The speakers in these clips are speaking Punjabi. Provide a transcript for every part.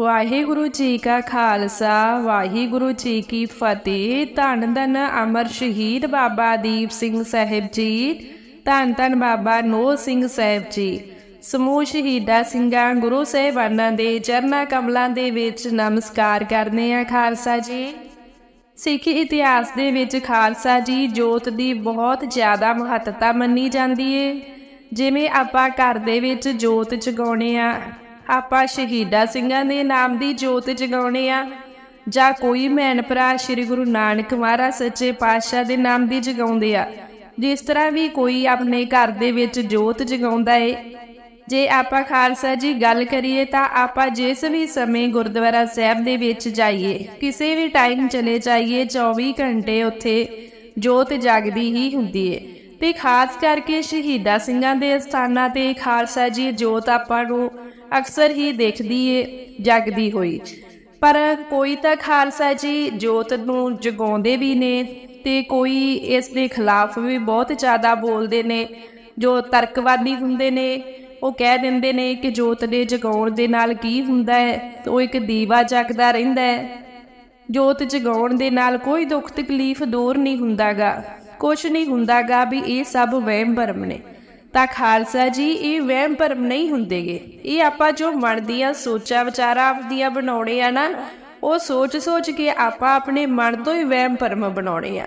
ਵਾਹਿਗੁਰੂ ਜੀ ਕਾ ਖਾਲਸਾ, ਵਾਹਿਗੁਰੂ ਜੀ ਕੀ ਫਤਿਹ। ਧੰਨ ਧੰਨ ਅਮਰ ਸ਼ਹੀਦ ਬਾਬਾ ਦੀਪ ਸਿੰਘ ਸਾਹਿਬ ਜੀ, ਧੰਨ ਧੰਨ ਬਾਬਾ ਨੋ ਸਿੰਘ ਸਾਹਿਬ ਜੀ। ਸਮੂਹ ਸ਼ਹੀਦਾਂ ਸਿੰਘਾਂ, ਗੁਰੂ ਸਾਹਿਬਾਨਾਂ ਦੇ ਚਰਨਾਂ ਕਮਲਾਂ ਦੇ ਵਿੱਚ ਨਮਸਕਾਰ ਕਰਦੇ ਆ ਖਾਲਸਾ ਜੀ। ਸਿੱਖ ਇਤਿਹਾਸ ਦੇ ਵਿੱਚ ਖਾਲਸਾ ਜੀ ਜੋਤ ਦੀ ਬਹੁਤ ਜ਼ਿਆਦਾ ਮਹੱਤਤਾ ਮੰਨੀ ਜਾਂਦੀ ਏ। ਜਿਵੇਂ ਆਪਾਂ ਘਰ ਦੇ ਵਿੱਚ ਜੋਤ ਜਗਾਉਣੇ ਆ ਆਪਾਂ ਸ਼ਹੀਦਾ ਸਿੰਘਾਂ ਦੇ ਨਾਮ ਦੀ ਜੋਤ ਜਗਾਉਣੇ ਆ। ਜਾਂ ਕੋਈ ਭੈਣ ਭਰਾ ਸ੍ਰੀ ਗੁਰੂ ਨਾਨਕ ਮਹਾਰਾਜ ਸੱਚੇ ਪਾਤਸ਼ਾਹ ਦੇ ਨਾਮ ਦੀ ਜਗਾਉਂਦੇ ਆ। ਜਿਸ ਤਰ੍ਹਾਂ ਵੀ ਕੋਈ ਆਪਣੇ ਘਰ ਦੇ ਵਿੱਚ ਜੋਤ ਜਗਾਉਂਦਾ ਏ। ਜੇ ਆਪਾਂ ਖਾਲਸਾ ਜੀ ਗੱਲ ਕਰੀਏ ਤਾਂ ਆਪਾਂ ਜਿਸ ਵੀ ਸਮੇਂ ਗੁਰਦੁਆਰਾ ਸਾਹਿਬ ਦੇ ਵਿੱਚ ਜਾਈਏ, ਕਿਸੇ ਵੀ ਟਾਈਮ ਚਲੇ ਜਾਈਏ 24 ਘੰਟੇ ਉੱਥੇ ਜੋਤ ਜਗਦੀ ਹੀ ਹੁੰਦੀ ਏ। ਤੇ ਖਾਸ ਕਰਕੇ ਸ਼ਹੀਦਾ ਸਿੰਘਾਂ ਦੇ ਸਥਾਨਾਂ ਤੇ ਖਾਲਸਾ ਜੀ ਜੋਤ ਆਪਾਂ ਨੂੰ ਅਕਸਰ ਹੀ ਦੇਖਦੀ ਏ, ਜਗਦੀ ਹੋਈ। ਪਰ ਕੋਈ ਤਾਂ ਖਾਲਸਾ ਜੀ ਜੋਤ ਨੂੰ ਜਗਾਉਂਦੇ ਵੀ ਨੇ ਤੇ ਕੋਈ ਇਸ ਦੇ ਖਿਲਾਫ ਵੀ ਬਹੁਤ ਜ਼ਿਆਦਾ ਬੋਲਦੇ ਨੇ, ਜੋ ਤਰਕਵਾਦੀ ਹੁੰਦੇ ਨੇ, ਉਹ ਕਹਿ ਦਿੰਦੇ ਨੇ ਕਿ ਜੋਤ ਦੇ ਜਗਾਉਣ ਦੇ ਨਾਲ ਕੀ ਹੁੰਦਾ ਹੈ, ਉਹ ਇੱਕ ਦੀਵਾ ਜਗਦਾ ਰਹਿੰਦਾ ਹੈ। ਜੋਤ ਜਗਾਉਣ ਦੇ ਨਾਲ ਕੋਈ ਦੁੱਖ ਤਕਲੀਫ ਦੂਰ ਨਹੀਂ ਹੁੰਦਾਗਾ ਕੁਝ ਨਹੀਂ ਹੁੰਦਾਗਾ ਵੀ ਇਹ ਸਭ ਵਹਿਮ ਭਰਮ ਨੇ। ਤਾਂ ਖਾਲਸਾ ਜੀ, ਇਹ ਵਹਿਮ ਭਰਮ ਨਹੀਂ ਹੁੰਦੇਗੇ। ਇਹ ਆਪਾਂ ਜੋ ਮਨ ਦੀਆਂ ਸੋਚਾਂ, ਵਿਚਾਰਾਂ ਆਪਦੀਆਂ ਬਣਾਉਣੇ ਆ ਨਾ, ਉਹ ਸੋਚ ਸੋਚ ਕੇ ਆਪਾਂ ਆਪਣੇ ਮਨ ਤੋਂ ਹੀ ਵਹਿਮ ਭਰਮ ਬਣਾਉਣੇ ਆ।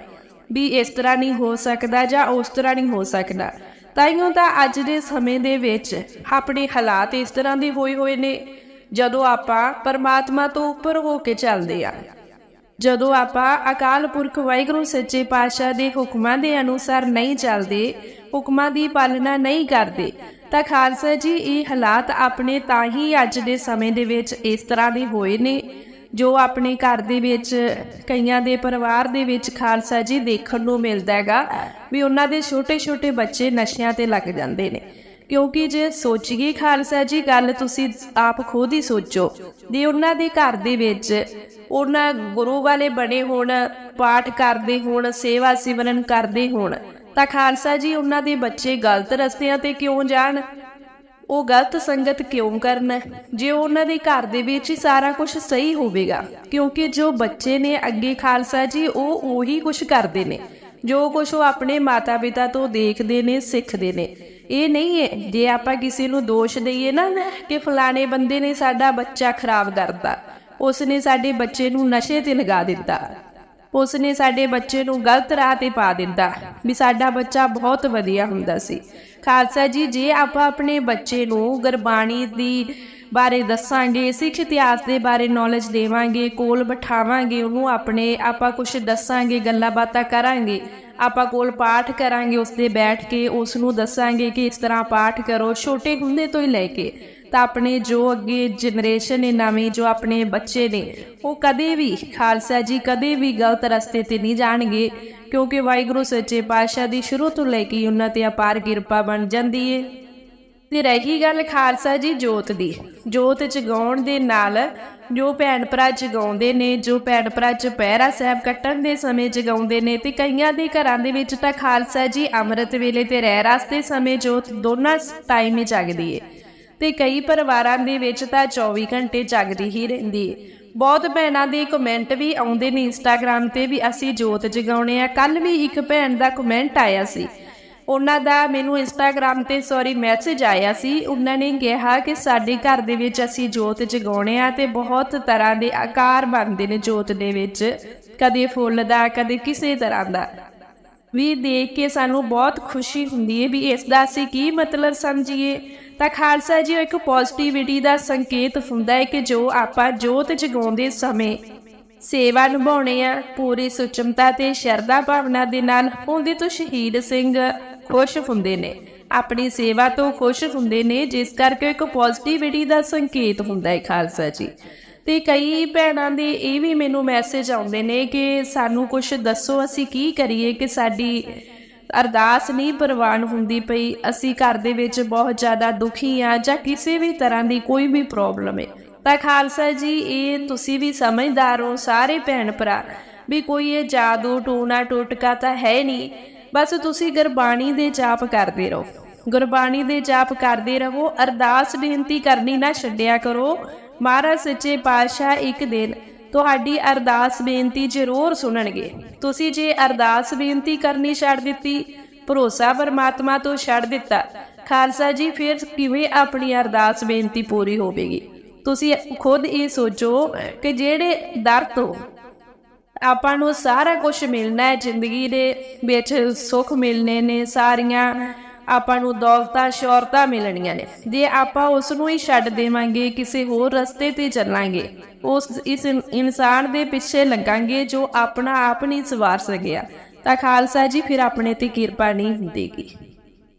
ਵੀ ਇਸ ਤਰ੍ਹਾਂ ਨਹੀਂ ਹੋ ਸਕਦਾ ਜਾਂ ਉਸ ਤਰ੍ਹਾਂ ਨਹੀਂ ਹੋ ਸਕਦਾ। ਤਾਈਓ ਤਾਂ ਅੱਜ ਦੇ ਸਮੇਂ ਦੇ ਵਿੱਚ ਆਪਣੇ ਹਾਲਾਤ ਇਸ ਤਰ੍ਹਾਂ ਦੇ ਹੋਏ ਹੋਏ ਨੇ, ਜਦੋਂ ਆਪਾਂ ਪਰਮਾਤਮਾ ਤੋਂ ਉੱਪਰ ਹੋ ਕੇ ਚੱਲਦੇ ਆ। ਜਦੋਂ ਆਪਾਂ ਅਕਾਲ ਪੁਰਖ ਵਾਹਿਗੁਰੂ ਸੱਚੇ ਪਾਤਸ਼ਾਹ ਦੇ ਹੁਕਮਾਂ ਦੇ ਅਨੁਸਾਰ ਨਹੀਂ ਚੱਲਦੇ, ਹੁਕਮਾਂ ਦੀ ਪਾਲਣਾ ਨਹੀਂ ਕਰਦੇ, ਤਾਂ ਖਾਲਸਾ ਜੀ ਇਹ ਹਾਲਾਤ ਆਪਣੇ ਤਾਂ ਹੀ ਅੱਜ ਦੇ ਸਮੇਂ ਦੇ ਵਿੱਚ ਇਸ ਤਰ੍ਹਾਂ ਦੇ ਹੋਏ ਨੇ, ਜੋ ਆਪਣੇ ਘਰ ਦੇ ਵਿੱਚ, ਕਈਆਂ ਦੇ ਪਰਿਵਾਰ ਦੇ ਵਿੱਚ ਖਾਲਸਾ ਜੀ ਦੇਖਣ ਨੂੰ ਮਿਲਦਾ ਹੈਗਾ ਵੀ ਉਹਨਾਂ ਦੇ ਛੋਟੇ-ਛੋਟੇ ਬੱਚੇ ਨਸ਼ਿਆਂ ਤੇ ਲੱਗ ਜਾਂਦੇ ਨੇ। ਕਿਉਂਕਿ ਜੇ ਸੋਚੀਏ ਖਾਲਸਾ ਜੀ, ਗੱਲ ਤੁਸੀਂ ਆਪ ਖੁਦ ਹੀ ਸੋਚੋ, ਜੇ ਉਹਨਾਂ ਦੇ ਘਰ ਦੇ ਵਿੱਚ ਉਹਨਾਂ ਗੁਰੂ ਵਾਲੇ ਬਣੇ ਹੋਣ, ਪਾਠ ਕਰਦੇ ਹੋਣ, ਸੇਵਾ ਸਿਮਰਨ ਕਰਦੇ ਹੋਣ। ਤਾਂ ਖਾਲਸਾ ਜੀ, ਉਹਨਾਂ ਦੇ ਬੱਚੇ ਗਲਤ ਰਸਤਿਆਂ ਤੇ ਕਿਉਂ ਜਾਣ? ਉਹ ਗਲਤ ਸੰਗਤ ਕਿਉਂ ਕਰਨ? ਜੇ ਉਹਨਾਂ ਦੇ ਘਰ ਦੇ ਵਿੱਚ ਹੀ ਸਾਰਾ ਕੁਝ ਸਹੀ ਹੋਵੇਗਾ, ਕਿਉਂਕਿ ਜੋ ਬੱਚੇ ਨੇ ਅੱਗੇ ਖਾਲਸਾ ਜੀ, ਉਹ ਉਹੀ ਕੁਝ ਕਰਦੇ ਨੇ। ਜੋ ਕੁਝ ਉਹ ਆਪਣੇ ਮਾਤਾ-ਪਿਤਾ ਤੋਂ ਦੇਖਦੇ ਨੇ, ਸਿੱਖਦੇ ਨੇ। ਇਹ ਨਹੀਂ ਹੈ, ਜੇ ਆਪਾਂ ਕਿਸੇ ਨੂੰ ਦੋਸ਼ ਦਈਏ ਨਾ ਕਿ ਫਲਾਣੇ ਬੰਦੇ ਨੇ ਸਾਡਾ ਬੱਚਾ ਖਰਾਬ ਕਰਤਾ ਉਸ ਨੇ ਸਾਡੇ ਬੱਚੇ ਨੂੰ ਨਸ਼ੇ ਤੇ ਲਗਾ ਦਿੱਤਾ। ਉਸ ਨੇ ਸਾਡੇ ਬੱਚੇ ਨੂੰ ਗਲਤ ਰਾਹ ਤੇ ਪਾ ਦਿੱਤਾ ਵੀ ਸਾਡਾ ਬੱਚਾ ਬਹੁਤ ਵਧੀਆ ਹੁੰਦਾ ਸੀ। ਖਾਲਸਾ ਜੀ, ਜੇ ਆਪਾਂ ਆਪਣੇ ਬੱਚੇ ਨੂੰ ਗੁਰਬਾਣੀ ਦੀ ਬਾਰੇ ਦੱਸਾਂਗੇ, ਸਿੱਖ ਇਤਿਹਾਸ ਦੇ ਬਾਰੇ ਨੌਲੇਜ ਦੇਵਾਂਗੇ, ਕੋਲ ਬਿਠਾਵਾਂਗੇ, ਉਹਨੂੰ ਆਪਣੇ ਆਪਾਂ ਕੁਝ ਦੱਸਾਂਗੇ, ਗੱਲਾਂ ਬਾਤਾਂ ਕਰਾਂਗੇ, ਆਪਾਂ ਕੋਲ ਪਾਠ ਕਰਾਂਗੇ ਉਸ ਦੇ ਬੈਠ ਕੇ ਉਸ ਨੂੰ ਦੱਸਾਂਗੇ ਕਿ ਇਸ ਤਰ੍ਹਾਂ ਪਾਠ ਕਰੋ, ਛੋਟੇ ਹੁੰਦੇ ਤੋਂ ਹੀ ਲੈ ਕੇ। ਤਾਂ ਆਪਣੇ ਜੋ ਅੱਗੇ ਜਨਰੇਸ਼ਨ ਨੇ, ਨਵੇਂ ਜੋ ਆਪਣੇ ਬੱਚੇ ਨੇ, ਉਹ ਕਦੇ ਵੀ ਖਾਲਸਾ ਜੀ ਕਦੇ ਵੀ ਗਲਤ ਰਸਤੇ ਤੇ ਨਹੀਂ ਜਾਣਗੇ, ਕਿਉਂਕਿ ਵਾਹਿਗੁਰੂ ਸੱਚੇ ਪਾਤਸ਼ਾਹ ਦੀ ਸ਼ੁਰੂ ਤੋਂ ਲੈ ਕੇ ਉਹਨਾਂ ਤੇ ਅਪਾਰ ਕਿਰਪਾ ਬਣ ਜਾਂਦੀ ਏ। ਤੇ ਰਹੀ ਗੱਲ ਖਾਲਸਾ ਜੀ ਜੋਤ ਦੀ। ਜੋਤ ਜਗਾਉਣ ਦੇ ਨਾਲ ਜੋ ਭੈਣ ਭਰਾ ਜਗਾਉਂਦੇ ਨੇ, ਜੋ ਭੈਣ ਭਰਾ ਚੁਪਹਿਰਾ ਸਾਹਿਬ ਕੱਟਣ ਦੇ ਸਮੇਂ ਜਗਾਉਂਦੇ ਨੇ ਤੇ ਕਈਆਂ ਦੇ ਘਰਾਂ ਦੇ ਵਿੱਚ ਤਾਂ ਖਾਲਸਾ ਜੀ ਅੰਮ੍ਰਿਤ ਵੇਲੇ ਤੇ ਰਹਿ ਰਸਤੇ ਸਮੇਂ ਜੋਤ ਦੋਨਾਂ ਟਾਈਮ ਹੀ ਜਗਦੀ ਏ। ਤੇ ਕਈ ਪਰਿਵਾਰਾਂ ਦੇ ਵਿੱਚ ਤਾਂ 24 ਘੰਟੇ ਜਾਗਦੀ ਹੀ ਰਹਿੰਦੀ ਏ। ਬਹੁਤ ਭੈਣਾਂ ਦੇ ਕਮੈਂਟ ਵੀ ਆਉਂਦੇ ਨੇ ਇੰਸਟਾਗ੍ਰam ਤੇ ਵੀ ਅਸੀਂ ਜੋਤ ਜਗਾਉਣੇ ਆ। ਕੱਲ ਵੀ ਇੱਕ ਭੈਣ ਦਾ ਕਮੈਂਟ ਆਇਆ ਸੀ। ਉਹਨਾਂ ਦਾ ਮੈਨੂੰ ਇੰਸਟਾਗ੍ਰam ਤੇ ਸੌਰੀ ਮੈਸੇਜ ਆਇਆ ਸੀ। ਉਹਨਾਂ ਨੇ ਕਿਹਾ ਕਿ ਸਾਡੇ ਘਰ ਦੇ ਵਿੱਚ ਅਸੀਂ ਜੋਤ ਜਗਾਉਣੇ ਆ ਤੇ ਬਹੁਤ ਤਰ੍ਹਾਂ ਦੇ ਆਕਾਰ ਬਣਦੇ ਨੇ ਜੋਤ ਦੇ ਵਿੱਚ। ਕਦੇ ਫੁੱਲ ਦਾ, ਕਦੇ ਕਿਸੇ ਤਰ੍ਹਾਂ ਦਾ। ਵੀ ਦੇਖ ਕੇ ਸਾਨੂੰ ਬਹੁਤ ਖੁਸ਼ੀ ਹੁੰਦੀ ਹੈ ਵੀ ਇਸ ਦਾ ਅਸੀਂ ਕੀ ਮਤਲਬ ਸਮਝੀਏ। ਤਾਂ ਖਾਲਸਾ ਜੀ ਇੱਕ ਪੋਜ਼ਿਟਿਵਿਟੀ ਦਾ ਸੰਕੇਤ ਹੁੰਦਾ ਹੈ ਕਿ ਜੋ ਆਪਾਂ ਜੋਤ ਜਗਾਉਂਦੇ ਸਮੇਂ ਸੇਵਾ ਨਿਭਾਉਣੇ ਆ, ਪੂਰੀ ਸੁਚਮਤਾ ਤੇ ਸ਼ਰਧਾ ਭਾਵਨਾ ਦੇ ਨਾਲ ਉਹਦੇ ਤੋਂ ਸ਼ਹੀਦ ਸਿੰਘ ਖੁਸ਼ ਹੁੰਦੇ ਨੇ। ਆਪਣੀ ਸੇਵਾ ਤੋਂ ਖੁਸ਼ ਹੁੰਦੇ ਨੇ, ਜਿਸ ਕਰਕੇ ਇੱਕ ਪੋਜ਼ਿਟਿਵਿਟੀ ਦਾ ਸੰਕੇਤ ਹੁੰਦਾ ਹੈ ਖਾਲਸਾ ਜੀ। ਤੇ ਕਈ ਭੈਣਾਂ ਦੇ ਇਹ ਵੀ ਮੈਨੂੰ ਮੈਸੇਜ ਆਉਂਦੇ ਨੇ ਕਿ ਸਾਨੂੰ ਕੁਝ ਦੱਸੋ, ਅਸੀਂ ਕੀ ਕਰੀਏ ਕਿ ਸਾਡੀ ਅਰਦਾਸ ਨਹੀਂ ਪ੍ਰਵਾਨ ਹੁੰਦੀ ਪਈ। ਅਸੀਂ ਘਰ ਦੇ ਵਿੱਚ ਬਹੁਤ ਜ਼ਿਆਦਾ ਦੁਖੀ ਆ ਜਾਂ ਕਿਸੇ ਵੀ ਤਰ੍ਹਾਂ ਦੀ ਕੋਈ ਵੀ ਪ੍ਰੋਬਲਮ ਹੈ। ਤਾਂ ਖਾਲਸਾ ਜੀ, ਇਹ ਤੁਸੀਂ ਵੀ ਸਮਝਦਾਰ ਹੋ ਸਾਰੇ ਭੈਣ ਭਰਾ। ਵੀ ਕੋਈ ਇਹ ਜਾਦੂ ਟੂਣਾ ਟੋਟਕਾ ਤਾਂ ਹੈ ਨਹੀਂ। ਬਸ ਤੁਸੀਂ ਗੁਰਬਾਣੀ ਦੇ ਜਾਪ ਕਰਦੇ ਰਹੋ। ਗੁਰਬਾਣੀ ਦੇ ਜਾਪ ਕਰਦੇ ਰਹੋ। ਅਰਦਾਸ ਬੇਨਤੀ ਕਰਨੀ ਨਾ ਛੱਡਿਆ ਕਰੋ। ਮਹਾਰਾਜ ਸੱਚੇ ਪਾਤਸ਼ਾਹ ਇੱਕ ਦਿਨ ਤੁਹਾਡੀ ਅਰਦਾਸ ਬੇਨਤੀ ਜ਼ਰੂਰ ਸੁਣਨਗੇ। ਤੁਸੀਂ ਜੇ ਅਰਦਾਸ ਬੇਨਤੀ ਕਰਨੀ ਛੱਡ ਦਿੱਤੀ, ਭਰੋਸਾ ਪਰਮਾਤਮਾ ਤੋਂ ਛੱਡ ਦਿੱਤਾ, ਖਾਲਸਾ ਜੀ, ਫਿਰ ਕਿਵੇਂ ਆਪਣੀ ਅਰਦਾਸ ਬੇਨਤੀ ਪੂਰੀ ਹੋਵੇਗੀ? ਤੁਸੀਂ ਖੁਦ ਇਹ ਸੋਚੋ ਕਿ ਜਿਹੜੇ ਦਰ ਤੋਂ ਆਪਾਂ ਨੂੰ ਸਾਰਾ ਕੁਝ ਮਿਲਣਾ ਹੈ, ਜ਼ਿੰਦਗੀ ਦੇ ਵਿੱਚ ਸੁੱਖ ਮਿਲਨੇ ਨੇ, ਸਾਰੀਆਂ ਆਪਾਂ ਨੂੰ ਦੌਲਤਾਂ, ਸ਼ੌਹਰਤਾਂ ਮਿਲਣੀਆਂ ਨੇ। ਜੇ ਆਪਾਂ ਉਸ ਨੂੰ ਹੀ ਛੱਡ ਦੇਵਾਂਗੇ, ਕਿਸੇ ਹੋਰ ਰਸਤੇ ਤੇ ਚੱਲਾਂਗੇ, ਉਸ ਇਸ ਇਨਸਾਨ ਦੇ ਪਿੱਛੇ ਲੱਗਾਂਗੇ ਜੋ ਆਪਣਾ ਆਪ ਨਹੀਂ ਸਵਾਰ ਸਕਿਆ। ਤਾਂ ਖਾਲਸਾ ਜੀ ਫਿਰ ਆਪਣੇ ਤੇ ਕਿਰਪਾ ਨਹੀਂ ਹੁੰਦੀਗੀ।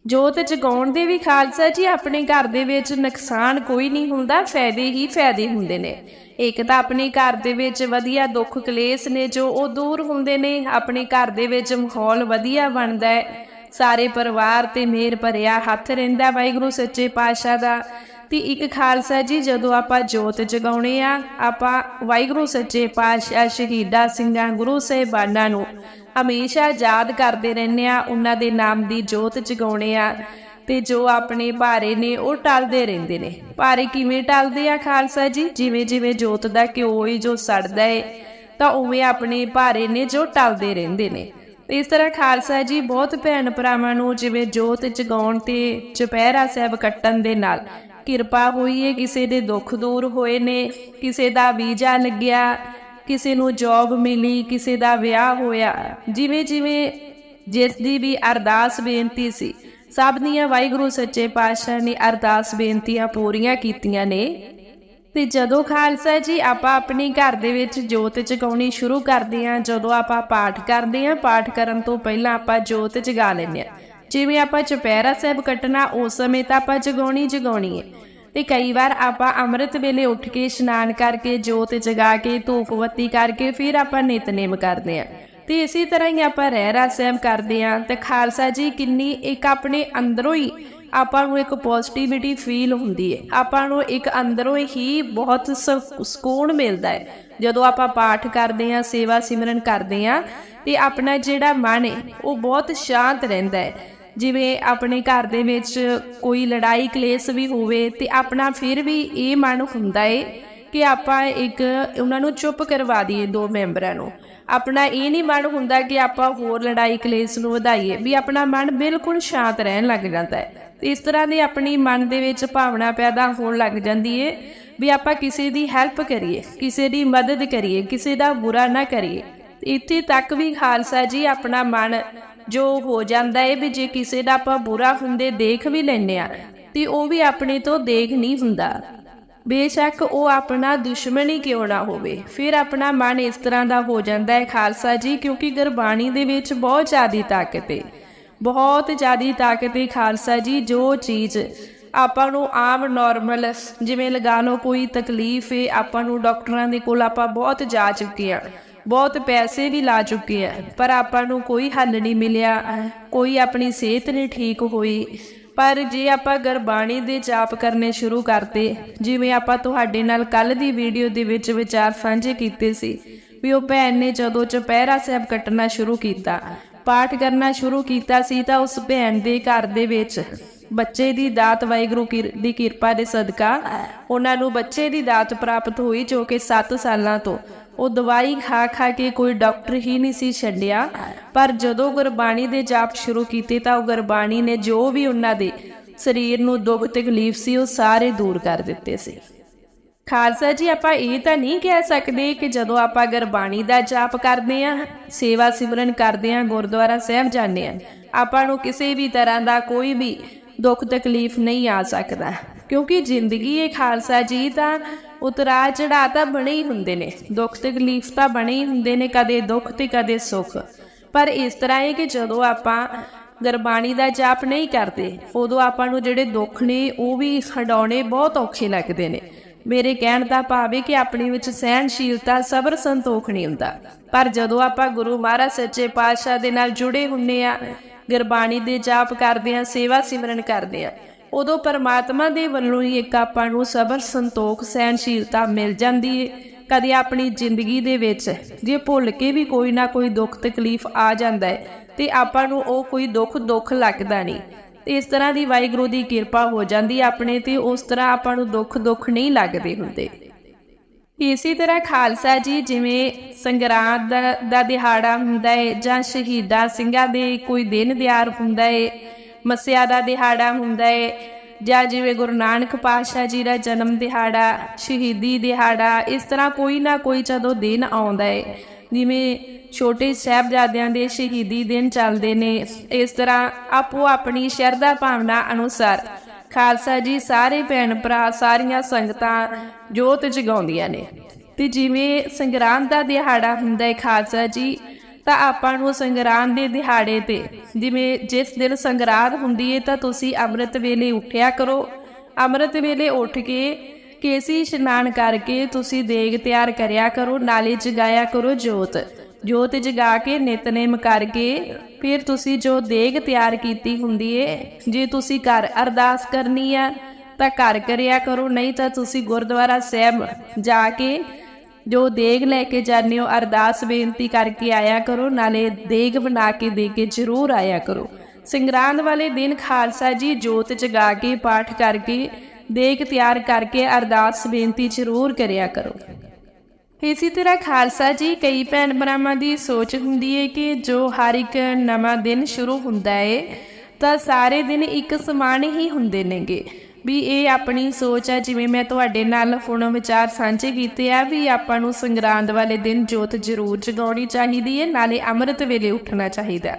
ਜੋਤ ਜਗਾਉਣ ਦੇ ਵੀ ਖਾਲਸਾ ਜੀ ਆਪਣੇ ਘਰ ਦੇ ਵਿੱਚ ਨੁਕਸਾਨ ਕੋਈ ਨਹੀਂ ਹੁੰਦਾ, ਫਾਇਦੇ ਹੀ ਫਾਇਦੇ ਹੁੰਦੇ ਨੇ। ਇੱਕ ਤਾਂ ਆਪਣੇ ਘਰ ਦੇ ਵਿੱਚ ਵਧੀਆ ਦੁੱਖ ਕਲੇਸ਼ ਨੇ ਜੋ ਉਹ ਦੂਰ ਹੁੰਦੇ ਨੇ, ਆਪਣੇ ਘਰ ਦੇ ਵਿੱਚ ਮਾਹੌਲ ਵਧੀਆ ਬਣਦਾ ਹੈ। ਸਾਰੇ ਪਰਿਵਾਰ ਤੇ ਮੇਰ ਭਰਿਆ ਹੱਥ ਰਹਿੰਦਾ ਵਾਹਿਗੁਰੂ ਸੱਚੇ ਪਾਤਸ਼ਾਹ ਦਾ। ਤੇ ਇੱਕ ਖਾਲਸਾ ਜੀ, ਜਦੋਂ ਆਪਾਂ ਜੋਤ ਜਗਾਉਣੇ ਆ, ਆਪਾਂ ਵਾਹਿਗੁਰੂ ਸੱਚੇ ਪਾਤਸ਼ਾਹ ਸ਼ਹੀਦਾਂ ਸਿੰਘਾਂ, ਗੁਰੂ ਸਾਹਿਬਾਨਾਂ ਨੂੰ ਹਮੇਸ਼ਾ ਯਾਦ ਕਰਦੇ ਰਹਿੰਦੇ ਆ, ਉਹਨਾਂ ਦੇ ਨਾਮ ਦੀ ਜੋਤ ਜਗਾਉਣੇ ਆ। ਤੇ ਜੋ ਆਪਣੇ ਭਾਰੇ ਨੇ, ਉਹ ਟਲਦੇ ਰਹਿੰਦੇ ਨੇ। ਭਾਰੇ ਕਿਵੇਂ ਟਲਦੇ ਆ ਖਾਲਸਾ ਜੀ? ਜਿਵੇਂ ਜਿਵੇਂ ਜੋਤ ਦਾ ਘਿਓ ਹੀ ਜੋ ਸੜਦਾ ਏ, ਤਾਂ ਉਵੇਂ ਆਪਣੇ ਭਾਰੇ ਨੇ ਜੋ ਟਲਦੇ ਰਹਿੰਦੇ ਨੇ। ਇਸ ਤਰ੍ਹਾਂ ਖਾਲਸਾ ਜੀ ਬਹੁਤ ਭੈਣ ਭਰਾਵਾਂ ਨੂੰ ਜਿਵੇਂ ਜੋਤ ਜਗਾਉਣ ਤੇ ਚੁਪਹਿਰਾ ਸਾਹਿਬ ਕੱਟਣ ਦੇ ਨਾਲ ਕਿਰਪਾ ਹੋਈ ਹੈ ਕਿਸੇ ਦੇ ਦੁੱਖ ਦੂਰ ਹੋਏ ਨੇ, ਕਿਸੇ ਦਾ ਵੀਜ਼ਾ ਲੱਗਿਆ, ਕਿਸੇ ਨੂੰ ਜੌਬ ਮਿਲੀ, ਕਿਸੇ ਦਾ ਵਿਆਹ ਹੋਇਆ, ਜਿਵੇਂ ਜਿਵੇਂ ਜਿਸ ਦੀ ਵੀ ਅਰਦਾਸ ਬੇਨਤੀ ਸੀ, ਸਭ ਦੀਆਂ ਵਾਹਿਗੁਰੂ ਸੱਚੇ ਪਾਤਸ਼ਾਹ ਨੇ ਅਰਦਾਸ ਬੇਨਤੀਆਂ ਪੂਰੀਆਂ ਕੀਤੀਆਂ ਨੇ। ਤੇ ਜਦੋਂ ਖਾਲਸਾ ਜੀ ਆਪਾਂ ਆਪਣੇ ਘਰ ਦੇ ਵਿੱਚ ਜੋਤ ਜਗਾਉਣੀ ਸ਼ੁਰੂ ਕਰਦੇ ਹਾਂ, ਜਦੋਂ ਆਪਾਂ ਪਾਠ ਕਰਦੇ ਹਾਂ, ਪਾਠ ਕਰਨ ਤੋਂ ਪਹਿਲਾਂ ਆਪਾਂ ਜੋਤ ਜਗਾ ਲੈਂਦੇ ਹਾਂ। ਜਿਵੇਂ ਆਪਾਂ ਚੁਪਹਿਰਾ ਸਾਹਿਬ ਕੱਟਣਾ, ਉਸ ਸਮੇਂ ਤਾਂ ਆਪਾਂ ਜਗਾਉਣੀ ਜਗਾਉਣੀ ਹੈ। ਤੇ ਕਈ ਵਾਰ ਆਪਾਂ ਅੰਮ੍ਰਿਤ ਵੇਲੇ ਉੱਠ ਕੇ ਇਸ਼ਨਾਨ ਕਰਕੇ ਜੋਤ ਜਗਾ ਕੇ, ਧੂਪ ਬੱਤੀ ਕਰਕੇ ਫਿਰ ਆਪਾਂ ਨਿਤਨੇਮ ਕਰਦੇ ਹਾਂ। ਤੇ ਇਸੇ ਤਰ੍ਹਾਂ ਹੀ ਆਪਾਂ ਰਹਿਰਾ ਸਾਹਿਬ ਕਰਦੇ ਹਾਂ। ਤੇ ਖਾਲਸਾ ਜੀ ਕਿੰਨੀ ਇੱਕ ਆਪਣੇ ਅੰਦਰੋਂ ਹੀ ਆਪਾਂ ਨੂੰ ਇੱਕ ਪੋਜ਼ਿਟਿਵਿਟੀ ਫੀਲ ਹੁੰਦੀ ਹੈ। ਆਪਾਂ ਨੂੰ ਇੱਕ ਅੰਦਰੋਂ ਹੀ ਬਹੁਤ ਸ- ਸਕੂਨ ਮਿਲਦਾ ਹੈ। ਜਦੋਂ ਆਪਾਂ ਪਾਠ ਕਰਦੇ ਹਾਂ, ਸੇਵਾ ਸਿਮਰਨ ਕਰਦੇ ਹਾਂ, ਤੇ ਆਪਣਾ ਜਿਹੜਾ ਮਨ ਹੈ, ਉਹ ਬਹੁਤ ਸ਼ਾਂਤ ਰਹਿੰਦਾ ਹੈ। ਜਿਵੇਂ ਆਪਣੇ ਘਰ ਦੇ ਵਿੱਚ ਕੋਈ ਲੜਾਈ ਕਲੇਸ਼ ਵੀ ਹੋਵੇ, ਤੇ ਆਪਣਾ ਫਿਰ ਵੀ ਇਹ ਮਨ ਹੁੰਦਾ ਏ ਕਿ ਆਪਾਂ ਇੱਕ, ਉਹਨਾਂ ਨੂੰ ਚੁੱਪ ਕਰਵਾ ਦਈਏ ਦੋ ਮੈਂਬਰਾਂ ਨੂੰ। ਆਪਣਾ ਇਹ ਨਹੀਂ ਮਨ ਹੁੰਦਾ ਕਿ ਆਪਾਂ ਹੋਰ ਲੜਾਈ ਕਲੇਸ਼ ਨੂੰ ਵਧਾਈਏ, ਵੀ ਆਪਣਾ ਮਨ ਬਿਲਕੁਲ ਸ਼ਾਂਤ ਰਹਿਣ ਲੱਗ ਜਾਂਦਾ ਹੈ। ਇਸ ਤਰ੍ਹਾਂ ਦੀ ਆਪਣੀ ਮਨ ਦੇ ਵਿੱਚ ਭਾਵਨਾ ਪੈਦਾ ਹੋਣ ਲੱਗ ਜਾਂਦੀ ਏ ਵੀ ਆਪਾਂ ਕਿਸੇ ਦੀ ਹੈਲਪ ਕਰੀਏ, ਕਿਸੇ ਦੀ ਮਦਦ ਕਰੀਏ, ਕਿਸੇ ਦਾ ਬੁਰਾ ਨਾ ਕਰੀਏ। ਇੱਥੇ ਤੱਕ ਵੀ ਖਾਲਸਾ ਜੀ ਆਪਣਾ ਮਨ ਜੋ ਹੋ ਜਾਂਦਾ ਏ ਵੀ ਜੇ ਕਿਸੇ ਦਾ ਆਪਾਂ ਬੁਰਾ ਹੁੰਦੇ ਦੇਖ ਵੀ ਲੈਨੇ ਆ, ਤੇ ਉਹ ਵੀ ਆਪਣੇ ਤੋਂ ਦੇਖ ਨਹੀਂ ਹੁੰਦਾ। ਬੇਸ਼ੱਕ ਉਹ ਆਪਣਾ ਦੁਸ਼ਮਣ ਹੀ ਕਿਉਂ ਨਾ ਹੋਵੇ? ਫਿਰ ਆਪਣਾ ਮਨ ਇਸ ਤਰ੍ਹਾਂ ਦਾ ਹੋ ਜਾਂਦਾ ਹੈ ਖਾਲਸਾ ਜੀ ਕਿਉਂਕਿ ਗੁਰਬਾਣੀ ਦੇ ਵਿੱਚ ਬਹੁਤ ਜ਼ਿਆਦੀ ਤਾਕਤ ਹੈ ਬਹੁਤ ਜ਼ਿਆਦੀ ਤਾਕਤ ਹੈ ਖਾਲਸਾ ਜੀ, ਜੋ ਚੀਜ਼ ਆਪਾਂ ਨੂੰ ਆਮ ਨਾਰਮਲ ਜਿਵੇਂ ਲਗਾ ਲਓ ਕੋਈ ਤਕਲੀਫ ਹੈ ਆਪਾਂ ਨੂੰ ਡਾਕਟਰਾਂ ਦੇ ਕੋਲ ਆਪਾਂ ਬਹੁਤ ਜਾ ਚੁੱਕੇ ਆ, ਬਹੁਤ ਪੈਸੇ ਵੀ ਲਾ ਚੁੱਕੇ ਆ, ਪਰ ਆਪਾਂ ਨੂੰ ਕੋਈ ਹੱਲ ਨਹੀਂ ਮਿਲਿਆ, ਕੋਈ ਆਪਣੀ ਸਿਹਤ ਨਹੀਂ ਠੀਕ ਹੋਈ। ਪਰ ਜੇ ਆਪਾਂ ਗੁਰਬਾਣੀ ਦੇ ਜਾਪ ਕਰਨੇ ਸ਼ੁਰੂ ਕਰਤੇ, ਜਿਵੇਂ ਆਪਾਂ ਤੁਹਾਡੇ ਨਾਲ ਕੱਲ ਦੀ ਵੀਡੀਓ ਦੇ ਵਿੱਚ ਵਿਚਾਰ ਸਾਂਝੇ ਕੀਤੇ ਸੀ, ਵੀ ਉਹ ਭੈਣ ਨੇ ਜਦੋਂ ਚੁਪਹਿਰਾ ਸਾਹਿਬ ਕੱਟਣਾ ਸ਼ੁਰੂ ਕੀਤਾ ਪਾਠ ਕਰਨਾ ਸ਼ੁਰੂ ਕੀਤਾ ਸੀ ਤਾਂ ਉਸ ਭੈਣ ਦੇ ਘਰ ਦੇ ਵਿੱਚ ਬੱਚੇ ਦੀ ਦਾਤ ਵਾਹਿਗੁਰੂ ਕੀ- ਦੀ ਕਿਰਪਾ ਦੇ ਸਦਕਾ ਉਹਨਾਂ ਨੂੰ ਬੱਚੇ ਦੀ ਦਾਤ ਪ੍ਰਾਪਤ ਹੋਈ ਜੋ ਕਿ 7 ਸਾਲਾਂ ਤੋਂ। ਉਹ ਦਵਾਈ ਖਾ ਖਾ ਕੇ ਕੋਈ ਡਾਕਟਰ ਹੀ ਨਹੀਂ ਸੀ ਛੱਡਿਆ। ਪਰ ਜਦੋਂ ਗੁਰਬਾਣੀ ਦੇ ਜਾਪ ਸ਼ੁਰੂ ਕੀਤੇ ਤਾਂ ਉਹ ਗੁਰਬਾਣੀ ਨੇ ਜੋ ਵੀ ਉਹਨਾਂ ਦੇ ਸਰੀਰ ਨੂੰ ਦੁੱਖ ਤਕਲੀਫ ਸੀ ਉਹ ਸਾਰੇ ਦੂਰ ਕਰ ਦਿੱਤੇ ਸੀ। ਖਾਲਸਾ ਜੀ, ਆਪਾਂ ਇਹ ਤਾਂ ਨਹੀਂ ਕਹਿ ਸਕਦੇ ਕਿ ਜਦੋਂ ਆਪਾਂ ਗੁਰਬਾਣੀ ਦਾ ਜਾਪ ਕਰਦੇ ਆਂ ਸੇਵਾ ਸਿਮਰਨ ਕਰਦੇ ਆਂ ਗੁਰਦੁਆਰਾ ਸਾਹਿਬ ਜਾਂਦੇ ਆਂ ਆਪਾਂ ਨੂੰ ਕਿਸੇ ਵੀ ਤਰ੍ਹਾਂ ਦਾ ਕੋਈ ਵੀ ਦੁੱਖ ਤਕਲੀਫ ਨਹੀਂ ਆ ਸਕਦਾ। ਕਿਉਂਕਿ ਜ਼ਿੰਦਗੀ ਇਹ ਖਾਲਸਾ ਜੀ ਤਾਂ ਉਤਰਾ ਚੜਾ ਤਾਂ ਬਣੇ ਹੀ ਹੁੰਦੇ ਨੇ, ਦੁੱਖ ਤਕਲੀਫ ਤਾਂ ਬਣੇ ਹੀ ਹੁੰਦੇ ਨੇ, ਕਦੇ ਦੁੱਖ ਤੇ ਕਦੇ ਸੁੱਖ। ਪਰ ਇਸ ਤਰ੍ਹਾਂ ਹੈ ਕਿ ਜਦੋਂ ਆਪਾਂ ਗੁਰਬਾਣੀ ਦਾ ਜਾਪ ਨਹੀਂ ਕਰਦੇ, ਉਦੋਂ ਆਪਾਂ ਨੂੰ ਜਿਹੜੇ ਦੁੱਖ ਨੇ, ਉਹ ਵੀ ਹਟਾਉਣੇ ਬਹੁਤ ਔਖੇ ਲੱਗਦੇ ਨੇ। ਮੇਰੇ ਕਹਿਣ ਦਾ ਭਾਵ ਹੈ ਕਿ ਆਪਣੇ ਵਿੱਚ ਸਹਿਣਸ਼ੀਲਤਾ, ਸਬਰ ਸੰਤੋਖ ਨਹੀਂ ਹੁੰਦਾ। ਪਰ ਜਦੋਂ ਆਪਾਂ ਗੁਰੂ ਮਹਾਰਾਜ ਸੱਚੇ ਪਾਤਸ਼ਾਹ ਦੇ ਨਾਲ ਜੁੜੇ ਹੁੰਨੇ ਆ ਗੁਰਬਾਣੀ ਦੇ ਜਾਪ ਕਰਦੇ ਆ ਸੇਵਾ ਸਿਮਰਨ ਕਰਦੇ ਆ ਉਦੋਂ ਪਰਮਾਤਮਾ ਦੇ ਵੱਲੋਂ ਹੀ ਇੱਕ ਆਪਾਂ ਨੂੰ ਸਬਰ, ਸੰਤੋਖ, ਸਹਿਣਸ਼ੀਲਤਾ ਮਿਲ ਜਾਂਦੀ ਏ, ਕਦੇ ਆਪਣੀ ਜ਼ਿੰਦਗੀ ਦੇ ਵਿੱਚ। ਜੇ ਭੁੱਲ ਕੇ ਵੀ ਕੋਈ ਨਾ ਕੋਈ ਦੁੱਖ ਤਕਲੀਫ ਆ ਜਾਂਦਾ ਹੈ ਤੇ ਆਪਾਂ ਨੂੰ ਉਹ ਕੋਈ ਦੁੱਖ ਦੁੱਖ ਲੱਗਦਾ ਨਹੀਂ। ਤੇ ਇਸ ਤਰ੍ਹਾਂ ਦੀ ਵਾਹਿਗੁਰੂ ਦੀ ਕਿਰਪਾ ਹੋ ਜਾਂਦੀ ਆਪਣੇ ਤੇ ਉਸ ਤਰ੍ਹਾਂ ਆਪਾਂ ਨੂੰ ਦੁੱਖ ਦੁੱਖ ਨਹੀਂ ਲੱਗਦੇ ਹੁੰਦੇ। ਇਸੇ ਤਰ੍ਹਾਂ ਖਾਲਸਾ ਜੀ ਜਿਵੇਂ ਸੰਗਰਾਂਦ ਦਾ, ਦਾ ਦਿਹਾੜਾ ਹੁੰਦਾ ਹੈ ਜਾਂ ਸ਼ਹੀਦਾਂ ਸਿੰਘਾਂ ਦੇ ਕੋਈ ਦਿਨ ਦਿਹਾੜ ਹੁੰਦਾ ਹੈ ਮੱਸਿਆ ਦਾ ਦਿਹਾੜਾ ਹੁੰਦਾ ਹੈ ਜਾਂ ਜਿਵੇਂ ਗੁਰੂ ਨਾਨਕ ਪਾਤਸ਼ਾਹ ਜੀ ਦਾ ਜਨਮ ਦਿਹਾੜਾ ਸ਼ਹੀਦੀ ਦਿਹਾੜਾ ਇਸ ਤਰ੍ਹਾਂ ਕੋਈ ਨਾ ਕੋਈ ਜਦੋਂ ਦਿਨ ਆਉਂਦਾ ਹੈ ਜਿਵੇਂ ਛੋਟੇ ਸਾਹਿਬਜ਼ਾਦਿਆਂ ਦੇ ਸ਼ਹੀਦੀ ਦਿਨ ਚੱਲਦੇ ਨੇ, ਇਸ ਤਰ੍ਹਾਂ ਆਪੋ ਆਪਣੀ ਸ਼ਰਧਾ ਭਾਵਨਾ ਅਨੁਸਾਰ ਖਾਲਸਾ ਜੀ ਸਾਰੇ ਭੈਣ ਭਰਾ, ਸਾਰੀਆਂ ਸੰਗਤਾਂ ਜੋਤ ਜਗਾਉਂਦੀਆਂ ਨੇ। ਤੇ ਜਿਵੇਂ ਸੰਗਰਾਂਦ ਦਾ ਦਿਹਾੜਾ ਹੁੰਦਾ ਹੈ ਖਾਲਸਾ ਜੀ, ਤਾਂ ਆਪਾਂ ਨੂੰ ਸੰਗਰਾਂਦ ਦੇ ਦਿਹਾੜੇ ਤੇ ਜਿਵੇਂ ਜਿਸ ਦਿਨ ਸੰਗਰਾਂਦ ਹੁੰਦੀ ਹੈ ਤਾਂ ਤੁਸੀਂ ਅੰਮ੍ਰਿਤ ਵੇਲੇ ਉੱਠਿਆ ਕਰੋ। ਅੰਮ੍ਰਿਤ ਵੇਲੇ ਉੱਠ ਕੇ ਕੇਸੀ ਇਸ਼ਨਾਨ ਕਰਕੇ ਤੁਸੀਂ ਦੇਗ ਤਿਆਰ ਕਰਿਆ ਕਰੋ, ਨਾਲੇ ਜਗਾਇਆ ਕਰੋ ਜੋਤ। ਜੋਤ ਜਗਾ ਕੇ ਨਿਤਨੇਮ ਕਰਕੇ ਫਿਰ ਤੁਸੀਂ ਜੋ ਦੇਗ ਤਿਆਰ ਕੀਤੀ ਹੁੰਦੀ ਏ, ਜੇ ਤੁਸੀਂ ਘਰ ਅਰਦਾਸ ਕਰਨੀ ਆ, ਤਾਂ ਘਰ ਕਰਿਆ ਕਰੋ, ਨਹੀਂ ਤਾਂ ਤੁਸੀਂ ਗੁਰਦੁਆਰਾ ਸਾਹਿਬ ਜਾ ਕੇ ਜੋ ਦੇਗ ਲੈ ਕੇ ਜਾਂਦੇ ਹੋ, ਅਰਦਾਸ ਬੇਨਤੀ ਕਰਕੇ ਆਇਆ ਕਰੋ, ਨਾਲੇ ਦੇਗ ਬਣਾ ਕੇ ਦੇ ਕੇ ਜ਼ਰੂਰ ਆਇਆ ਕਰੋ। ਸੰਗਰਾਂਦ ਵਾਲੇ ਦਿਨ ਖਾਲਸਾ ਜੀ ਜੋਤ ਜਗਾ ਕੇ ਪਾਠ ਕਰਕੇ ਦੇਖ ਤਿਆਰ ਕਰਕੇ ਅਰਦਾਸ ਬੇਨਤੀ ਜ਼ਰੂਰ ਕਰਿਆ ਕਰੋ। ਇਸੇ ਤਰ੍ਹਾਂ ਖਾਲਸਾ ਜੀ, ਕਈ ਭੈਣ ਭਰਾਵਾਂ ਦੀ ਸੋਚ ਹੁੰਦੀ ਹੈ ਕਿ ਜੋ ਹਰ ਇੱਕ ਨਵਾਂ ਦਿਨ ਸ਼ੁਰੂ ਹੁੰਦਾ ਹੈ ਤਾਂ ਸਾਰੇ ਦਿਨ ਇੱਕ ਸਮਾਨ ਹੀ ਹੁੰਦੇ ਨੇਗੇ। ਵੀ ਇਹ ਆਪਣੀ ਸੋਚ ਹੈ ਜਿਵੇਂ ਮੈਂ ਤੁਹਾਡੇ ਨਾਲ ਹੁਣ ਵਿਚਾਰ ਸਾਂਝੇ ਕੀਤੇ ਆ, ਵੀ ਆਪਾਂ ਨੂੰ ਸੰਗਰਾਂਦ ਵਾਲੇ ਦਿਨ ਜੋਤ ਜ਼ਰੂਰ ਜਗਾਉਣੀ ਚਾਹੀਦੀ ਹੈ ਨਾਲੇ ਅੰਮ੍ਰਿਤ ਵੇਲੇ ਉੱਠਣਾ ਚਾਹੀਦਾ।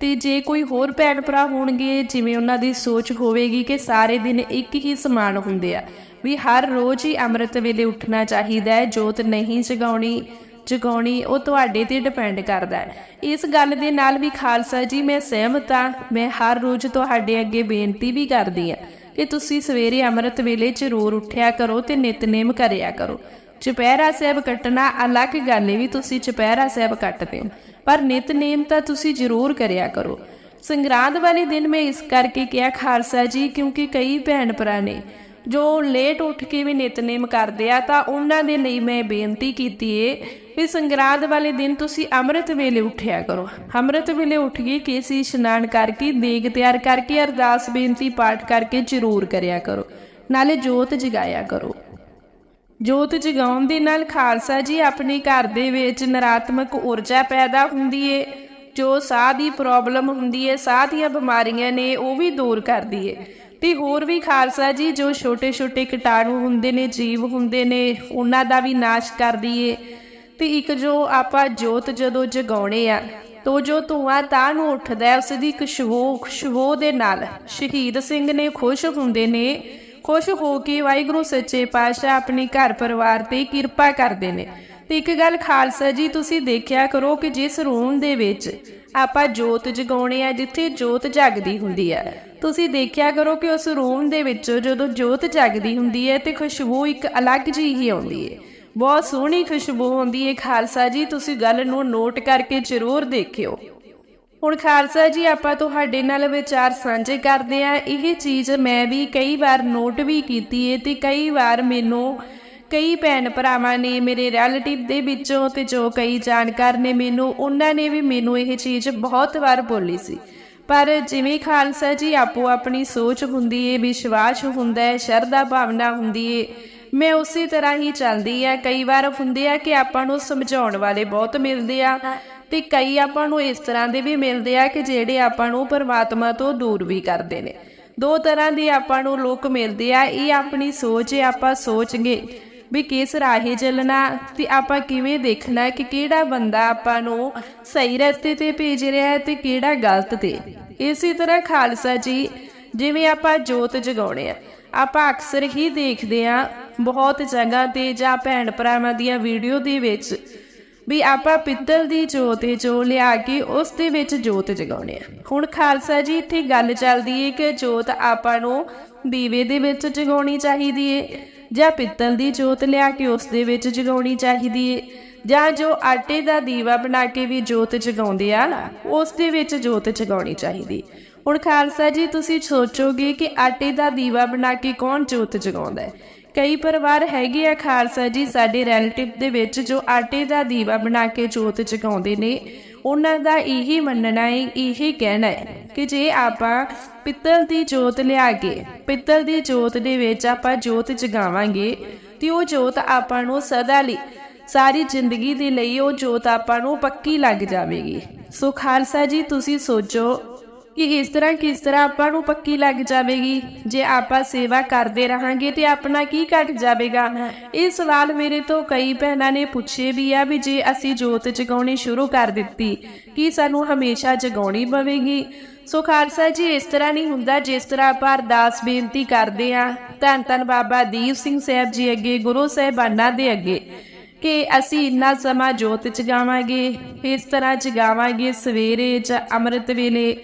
ਤੇ ਜੇ ਕੋਈ ਹੋਰ ਭੈਣ ਭਰਾ ਹੋਣਗੇ, ਜਿਵੇਂ ਉਹਨਾਂ ਦੀ ਸੋਚ ਹੋਵੇਗੀ ਕਿ ਸਾਰੇ ਦਿਨ ਇੱਕ ਹੀ ਸਮਾਨ ਹੁੰਦੇ ਆ, ਵੀ ਹਰ ਰੋਜ਼ ਹੀ ਅੰਮ੍ਰਿਤ ਵੇਲੇ ਉੱਠਣਾ ਚਾਹੀਦਾ ਹੈ, ਜੋਤ ਨਹੀਂ ਜਗਾਉਣੀ ਜਗਾਉਣੀ ਉਹ ਤੁਹਾਡੇ ਤੇ ਡਿਪੈਂਡ ਕਰਦਾ ਹੈ। ਇਸ ਗੱਲ ਦੇ ਨਾਲ ਵੀ ਖਾਲਸਾ ਜੀ, ਮੈਂ ਸਹਿਮਤ ਹਾਂ, ਮੈਂ ਹਰ ਰੋਜ਼ ਤੁਹਾਡੇ ਅੱਗੇ ਬੇਨਤੀ ਵੀ ਕਰਦੀ ਹਾਂ ਕਿ ਤੁਸੀਂ ਸਵੇਰੇ ਅੰਮ੍ਰਿਤ ਵੇਲੇ ਜ਼ਰੂਰ ਉੱਠਿਆ ਕਰੋ ਤੇ ਨਿਤਨੇਮ ਕਰਿਆ ਕਰੋ। ਚੁਪਹਿਰਾ ਸਾਹਿਬ ਕੱਟਣਾ ਅਲੱਗ ਗੱਲ ਹੈ ਵੀ ਤੁਸੀਂ ਚੁਪਹਿਰਾ ਸਾਹਿਬ ਕੱਟਦੇ ਹੋ। ਪਰ ਨਿਤਨੇਮ ਤਾਂ ਤੁਸੀਂ ਜ਼ਰੂਰ ਕਰਿਆ ਕਰੋ। ਸੰਗਰਾਂਦ ਵਾਲੇ ਦਿਨ ਮੈਂ ਇਸ ਕਰਕੇ ਕਿਹਾ, ਖਾਲਸਾ ਜੀ, ਕਿਉਂਕਿ ਕਈ ਭੈਣ ਭਰਾ ਨੇ ਜੋ ਲੇਟ ਉੱਠ ਕੇ ਵੀ ਨਿਤਨੇਮ ਕਰਦੇ ਆ, ਤਾਂ ਉਹਨਾਂ ਦੇ ਲਈ ਮੈਂ ਬੇਨਤੀ ਕੀਤੀ ਏ ਵੀ ਸੰਗਰਾਂਦ ਵਾਲੇ ਦਿਨ ਤੁਸੀਂ ਅੰਮ੍ਰਿਤ ਵੇਲੇ ਉੱਠਿਆ ਕਰੋ। ਅੰਮ੍ਰਿਤ ਵੇਲੇ ਉੱਠ ਕੇ ਕੇਸੀ ਇਸ਼ਨਾਨ ਕਰਕੇ, ਦੇਗ ਤਿਆਰ ਕਰਕੇ, ਅਰਦਾਸ ਬੇਨਤੀ ਪਾਠ ਕਰਕੇ ਜ਼ਰੂਰ ਕਰਿਆ ਕਰੋ। ਨਾਲੇ ਜੋਤ ਜਗਾਇਆ ਕਰੋ। ਜੋਤ ਜਗਾਉਣ ਦੇ ਨਾਲ ਖਾਲਸਾ ਜੀ ਆਪਣੇ ਘਰ ਦੇ ਵਿੱਚ ਨਰਾਤਮਕ ਊਰਜਾ ਪੈਦਾ ਹੁੰਦੀ ਏ। ਜੋ ਸਾਹ ਦੀ ਪ੍ਰੋਬਲਮ ਹੁੰਦੀ ਏ ਸਾਹ ਦੀਆਂ ਬਿਮਾਰੀਆਂ ਨੇ ਉਹ ਵੀ ਦੂਰ ਕਰਦੀ ਏ। ਤੇ ਹੋਰ ਵੀ ਖਾਲਸਾ ਜੀ ਜੋ ਛੋਟੇ-ਛੋਟੇ ਕੀਟਾਣੂ ਹੁੰਦੇ ਨੇ ਜੀਵ ਹੁੰਦੇ ਨੇ ਉਹਨਾਂ ਦਾ ਵੀ ਨਾਸ਼ ਕਰਦੀ ਏ। ਤੇ ਇੱਕ ਜੋ ਆਪਾਂ ਜੋਤ ਜਦੋਂ ਜਗਾਉਣੇ ਆ ਤੋ ਜੋ ਧੂਆਂ ਤਾਂ ਨੂੰ ਉੱਠਦਾ ਹੈ, ਉਸ ਦੀ ਖੁਸ਼ਬੂ ਖੁਸ਼ਬੂ ਦੇ ਨਾਲ। ਸ਼ਹੀਦ ਸਿੰਘ ਨੇ ਖੁਸ਼ ਹੁੰਦੇ ਨੇ ਖੁਸ਼ ਹੋ ਕੇ ਵਾਹਿਗੁਰੂ ਸੱਚੇ ਪਾਤਸ਼ਾਹ ਆਪਣੇ ਘਰ ਪਰਿਵਾਰ ਤੇ ਕਿਰਪਾ ਕਰਦੇ ਨੇ। ਤੇ ਇੱਕ ਗੱਲ ਖਾਲਸਾ ਜੀ, ਤੁਸੀਂ ਦੇਖਿਆ ਕਰੋ ਕਿ ਜਿਸ ਰੂਮ ਦੇ ਵਿੱਚ ਆਪਾਂ ਜੋਤ ਜਗਾਉਣੇ ਆ, ਜਿੱਥੇ ਜੋਤ ਜਗਦੀ ਹੁੰਦੀ ਹੈ ਤੁਸੀਂ ਦੇਖਿਆ ਕਰੋ ਕਿ ਉਸ ਰੂਮ ਦੇ ਵਿੱਚ ਜਦੋਂ ਜੋਤ ਜਗਦੀ ਹੁੰਦੀ ਹੈ ਤੇ ਖੁਸ਼ਬੂ ਇੱਕ ਅਲੱਗ ਜਿਹੀ ਹੀ ਆਉਂਦੀ ਹੈ। ਬਹੁਤ ਸੋਹਣੀ ਖੁਸ਼ਬੂ ਆਉਂਦੀ ਹੈ ਖਾਲਸਾ ਜੀ, ਤੁਸੀਂ ਗੱਲ ਨੂੰ ਨੋਟ ਕਰਕੇ ਜ਼ਰੂਰ ਦੇਖਿਓ। ਹੁਣ ਖਾਲਸਾ ਜੀ, ਆਪਾਂ ਤੁਹਾਡੇ ਨਾਲ ਵਿਚਾਰ ਸਾਂਝੇ ਕਰਦੇ ਆ ਇਹ ਚੀਜ਼ ਮੈਂ ਵੀ ਕਈ ਵਾਰ ਨੋਟ ਵੀ ਕੀਤੀ ਏ ਤੇ ਕਈ ਵਾਰ ਮੈਨੂੰ ਕਈ ਭੈਣ ਭਰਾਵਾਂ ਨੇ ਮੇਰੇ ਰਿਲੇਟਿਵ ਦੇ ਵਿੱਚੋਂ ਤੇ ਜੋ ਕਈ ਜਾਣਕਾਰ ਨੇ ਮੈਨੂੰ, ਉਹਨਾਂ ਨੇ ਵੀ ਮੈਨੂੰ ਇਹ ਚੀਜ਼ ਬਹੁਤ ਵਾਰ ਬੋਲੀ ਸੀ। ਪਰ ਜਿਵੇਂ ਖਾਲਸਾ ਜੀ, ਆਪੋ ਆਪਣੀ ਸੋਚ ਹੁੰਦੀ ਏ, ਵਿਸ਼ਵਾਸ ਹੁੰਦਾ ਹੈ ਸ਼ਰਧਾ ਭਾਵਨਾ ਹੁੰਦੀ ਏ, ਮੈਂ ਉਸੇ ਤਰ੍ਹਾਂ ਹੀ ਚੱਲਦੀ ਆ ਕਈ ਵਾਰ ਹੁੰਦੇ ਆ ਕਿ ਆਪਾਂ ਨੂੰ ਸਮਝਾਉਣ ਵਾਲੇ ਬਹੁਤ ਮਿਲਦੇ ਆ। ਤੇ ਕਈ ਆਪਾਂ ਨੂੰ ਇਸ ਤਰ੍ਹਾਂ ਦੇ ਵੀ ਮਿਲਦੇ ਆ ਕਿ ਜਿਹੜੇ ਆਪਾਂ ਨੂੰ ਪਰਮਾਤਮਾ ਤੋਂ ਦੂਰ ਵੀ ਕਰਦੇ ਨੇ। ਦੋ ਤਰ੍ਹਾਂ ਦੇ ਆਪਾਂ ਨੂੰ ਲੋਕ ਮਿਲਦੇ ਆ, ਇਹ ਆਪਣੀ ਸੋਚ ਹੈ, ਆਪਾਂ ਸੋਚਗੇ ਵੀ ਕਿਸ ਰਾਹੇ ਚੱਲਣਾ ਤੇ ਆਪਾਂ ਕਿਵੇਂ ਦੇਖਣਾ ਕਿ ਕਿਹੜਾ ਬੰਦਾ ਆਪਾਂ ਨੂੰ ਸਹੀ ਰਸਤੇ ਤੇ ਭੇਜ ਰਿਹਾ ਹੈ ਤੇ ਕਿਹੜਾ ਗਲਤ ਤੇ। ਇਸੇ ਤਰ੍ਹਾਂ ਖਾਲਸਾ ਜੀ, ਜਿਵੇਂ ਆਪਾਂ ਜੋਤ ਜਗਾਉਣੇ ਆ, ਆਪਾਂ ਅਕਸਰ ਹੀ ਦੇਖਦੇ ਆ ਬਹੁਤ ਜਗ੍ਹਾ ਤੇ ਜਾਂ ਭੈਣ ਭਰਾਵਾਂ ਦੀਆਂ ਵੀਡੀਓ ਦੇ ਵਿੱਚ ਵੀ ਆਪਾਂ ਪਿੱਤਲ ਦੀ ਜੋਤ ਜੋ ਲਿਆ ਕੇ ਉਸ ਦੇ ਵਿੱਚ ਜੋਤ ਜਗਾਉਣੇ ਆ ਹੁਣ ਖਾਲਸਾ ਜੀ, ਇੱਥੇ ਗੱਲ ਚੱਲਦੀ ਏ ਕਿ ਜੋਤ ਆਪਾਂ ਨੂੰ ਦੀਵੇ ਦੇ ਵਿੱਚ ਜਗਾਉਣੀ ਚਾਹੀਦੀ ਏ ਜਾਂ ਪਿੱਤਲ ਦੀ ਜੋਤ ਲਿਆ ਕੇ ਉਸ ਦੇ ਵਿੱਚ ਜਗਾਉਣੀ ਚਾਹੀਦੀ ਏ ਜਾਂ ਜੋ ਆਟੇ ਦਾ ਦੀਵਾ ਬਣਾ ਕੇ ਵੀ ਜੋਤ ਜਗਾਉਂਦੇ ਆ ਨਾ, ਉਸ ਦੇ ਵਿੱਚ ਜੋਤ ਜਗਾਉਣੀ ਚਾਹੀਦੀ ਹੁਣ ਖਾਲਸਾ ਜੀ, ਤੁਸੀਂ ਸੋਚੋਗੇ ਕਿ ਆਟੇ ਦਾ ਦੀਵਾ ਬਣਾ ਕੇ ਕੌਣ ਜੋਤ ਜਗਾਉਂਦਾ ਹੈ ਕਈ ਪਰਿਵਾਰ ਹੈਗੇ ਆ ਖਾਲਸਾ ਜੀ ਸਾਡੇ ਰਿਲੇਟਿਵ ਦੇ ਵਿੱਚ ਜੋ ਆਟੇ ਦਾ ਦੀਵਾ ਬਣਾ ਕੇ ਜੋਤ ਜਗਾਉਂਦੇ ਨੇ, ਉਹਨਾਂ ਦਾ ਇਹੀ ਮੰਨਣਾ ਹੈ, ਇਹੀ ਕਹਿਣਾ ਹੈ ਕਿ ਜੇ ਆਪਾਂ ਪਿੱਤਲ ਦੀ ਜੋਤ ਲਿਆ ਕੇ, ਪਿੱਤਲ ਦੀ ਜੋਤ ਦੇ ਵਿੱਚ ਆਪਾਂ ਜੋਤ ਜਗਾਵਾਂਗੇ, ਤੇ ਉਹ ਜੋਤ ਆਪਾਂ ਨੂੰ ਸਦਾ ਲਈ, ਸਾਰੀ ਜ਼ਿੰਦਗੀ ਦੇ ਲਈ ਉਹ ਜੋਤ ਆਪਾਂ ਨੂੰ ਪੱਕੀ ਲੱਗ ਜਾਵੇਗੀ। ਸੋ ਖਾਲਸਾ ਜੀ, ਤੁਸੀਂ ਸੋਚੋ ਕਿ ਇਸ ਤਰ੍ਹਾਂ ਕਿਸ ਤਰ੍ਹਾਂ ਆਪਾਂ ਨੂੰ ਪੱਕੀ ਲੱਗ ਜਾਵੇਗੀ। ਜੇ ਆਪਾਂ ਸੇਵਾ ਕਰਦੇ ਰਹਾਂਗੇ ਤੇ ਆਪਣਾ ਕੀ ਘਟ ਜਾਵੇਗਾ? ਇਹ ਸਵਾਲ ਮੇਰੇ ਤੋਂ ਕਈ ਭੈਣਾਂ ਨੇ ਪੁੱਛੇ ਵੀ ਆ ਵੀ ਜੇ ਅਸੀਂ ਜੋਤ ਜਗਾਉਣੀ ਸ਼ੁਰੂ ਕਰ ਦਿੱਤੀ, ਕੀ ਸਾਨੂੰ ਹਮੇਸ਼ਾ ਜਗਾਉਣੀ ਪਵੇਗੀ? ਸੋ ਖਾਲਸਾ ਜੀ, ਇਸ ਤਰ੍ਹਾਂ ਨਹੀਂ ਹੁੰਦਾ, ਜਿਸ ਤਰ੍ਹਾਂ ਆਪਾਂ ਅਰਦਾਸ ਬੇਨਤੀ ਕਰਦੇ ਆ, ਧੰਨ ਧੰਨ ਬਾਬਾ ਦੀਪ ਸਿੰਘ ਸਾਹਿਬ ਜੀ ਅੱਗੇ, ਗੁਰੂ ਸਾਹਿਬਾਨਾਂ ਦੇ ਅੱਗੇ, ਕਿ ਅਸੀਂ ਇੰਨਾ ਸਮਾਂ ਜੋਤ ਜਗਾਵਾਂਗੇ, ਇਸ ਤਰ੍ਹਾਂ ਜਗਾਵਾਂਗੇ ਸਵੇਰੇ ਜਾਂ ਅੰਮ੍ਰਿਤ ਵੇਲੇ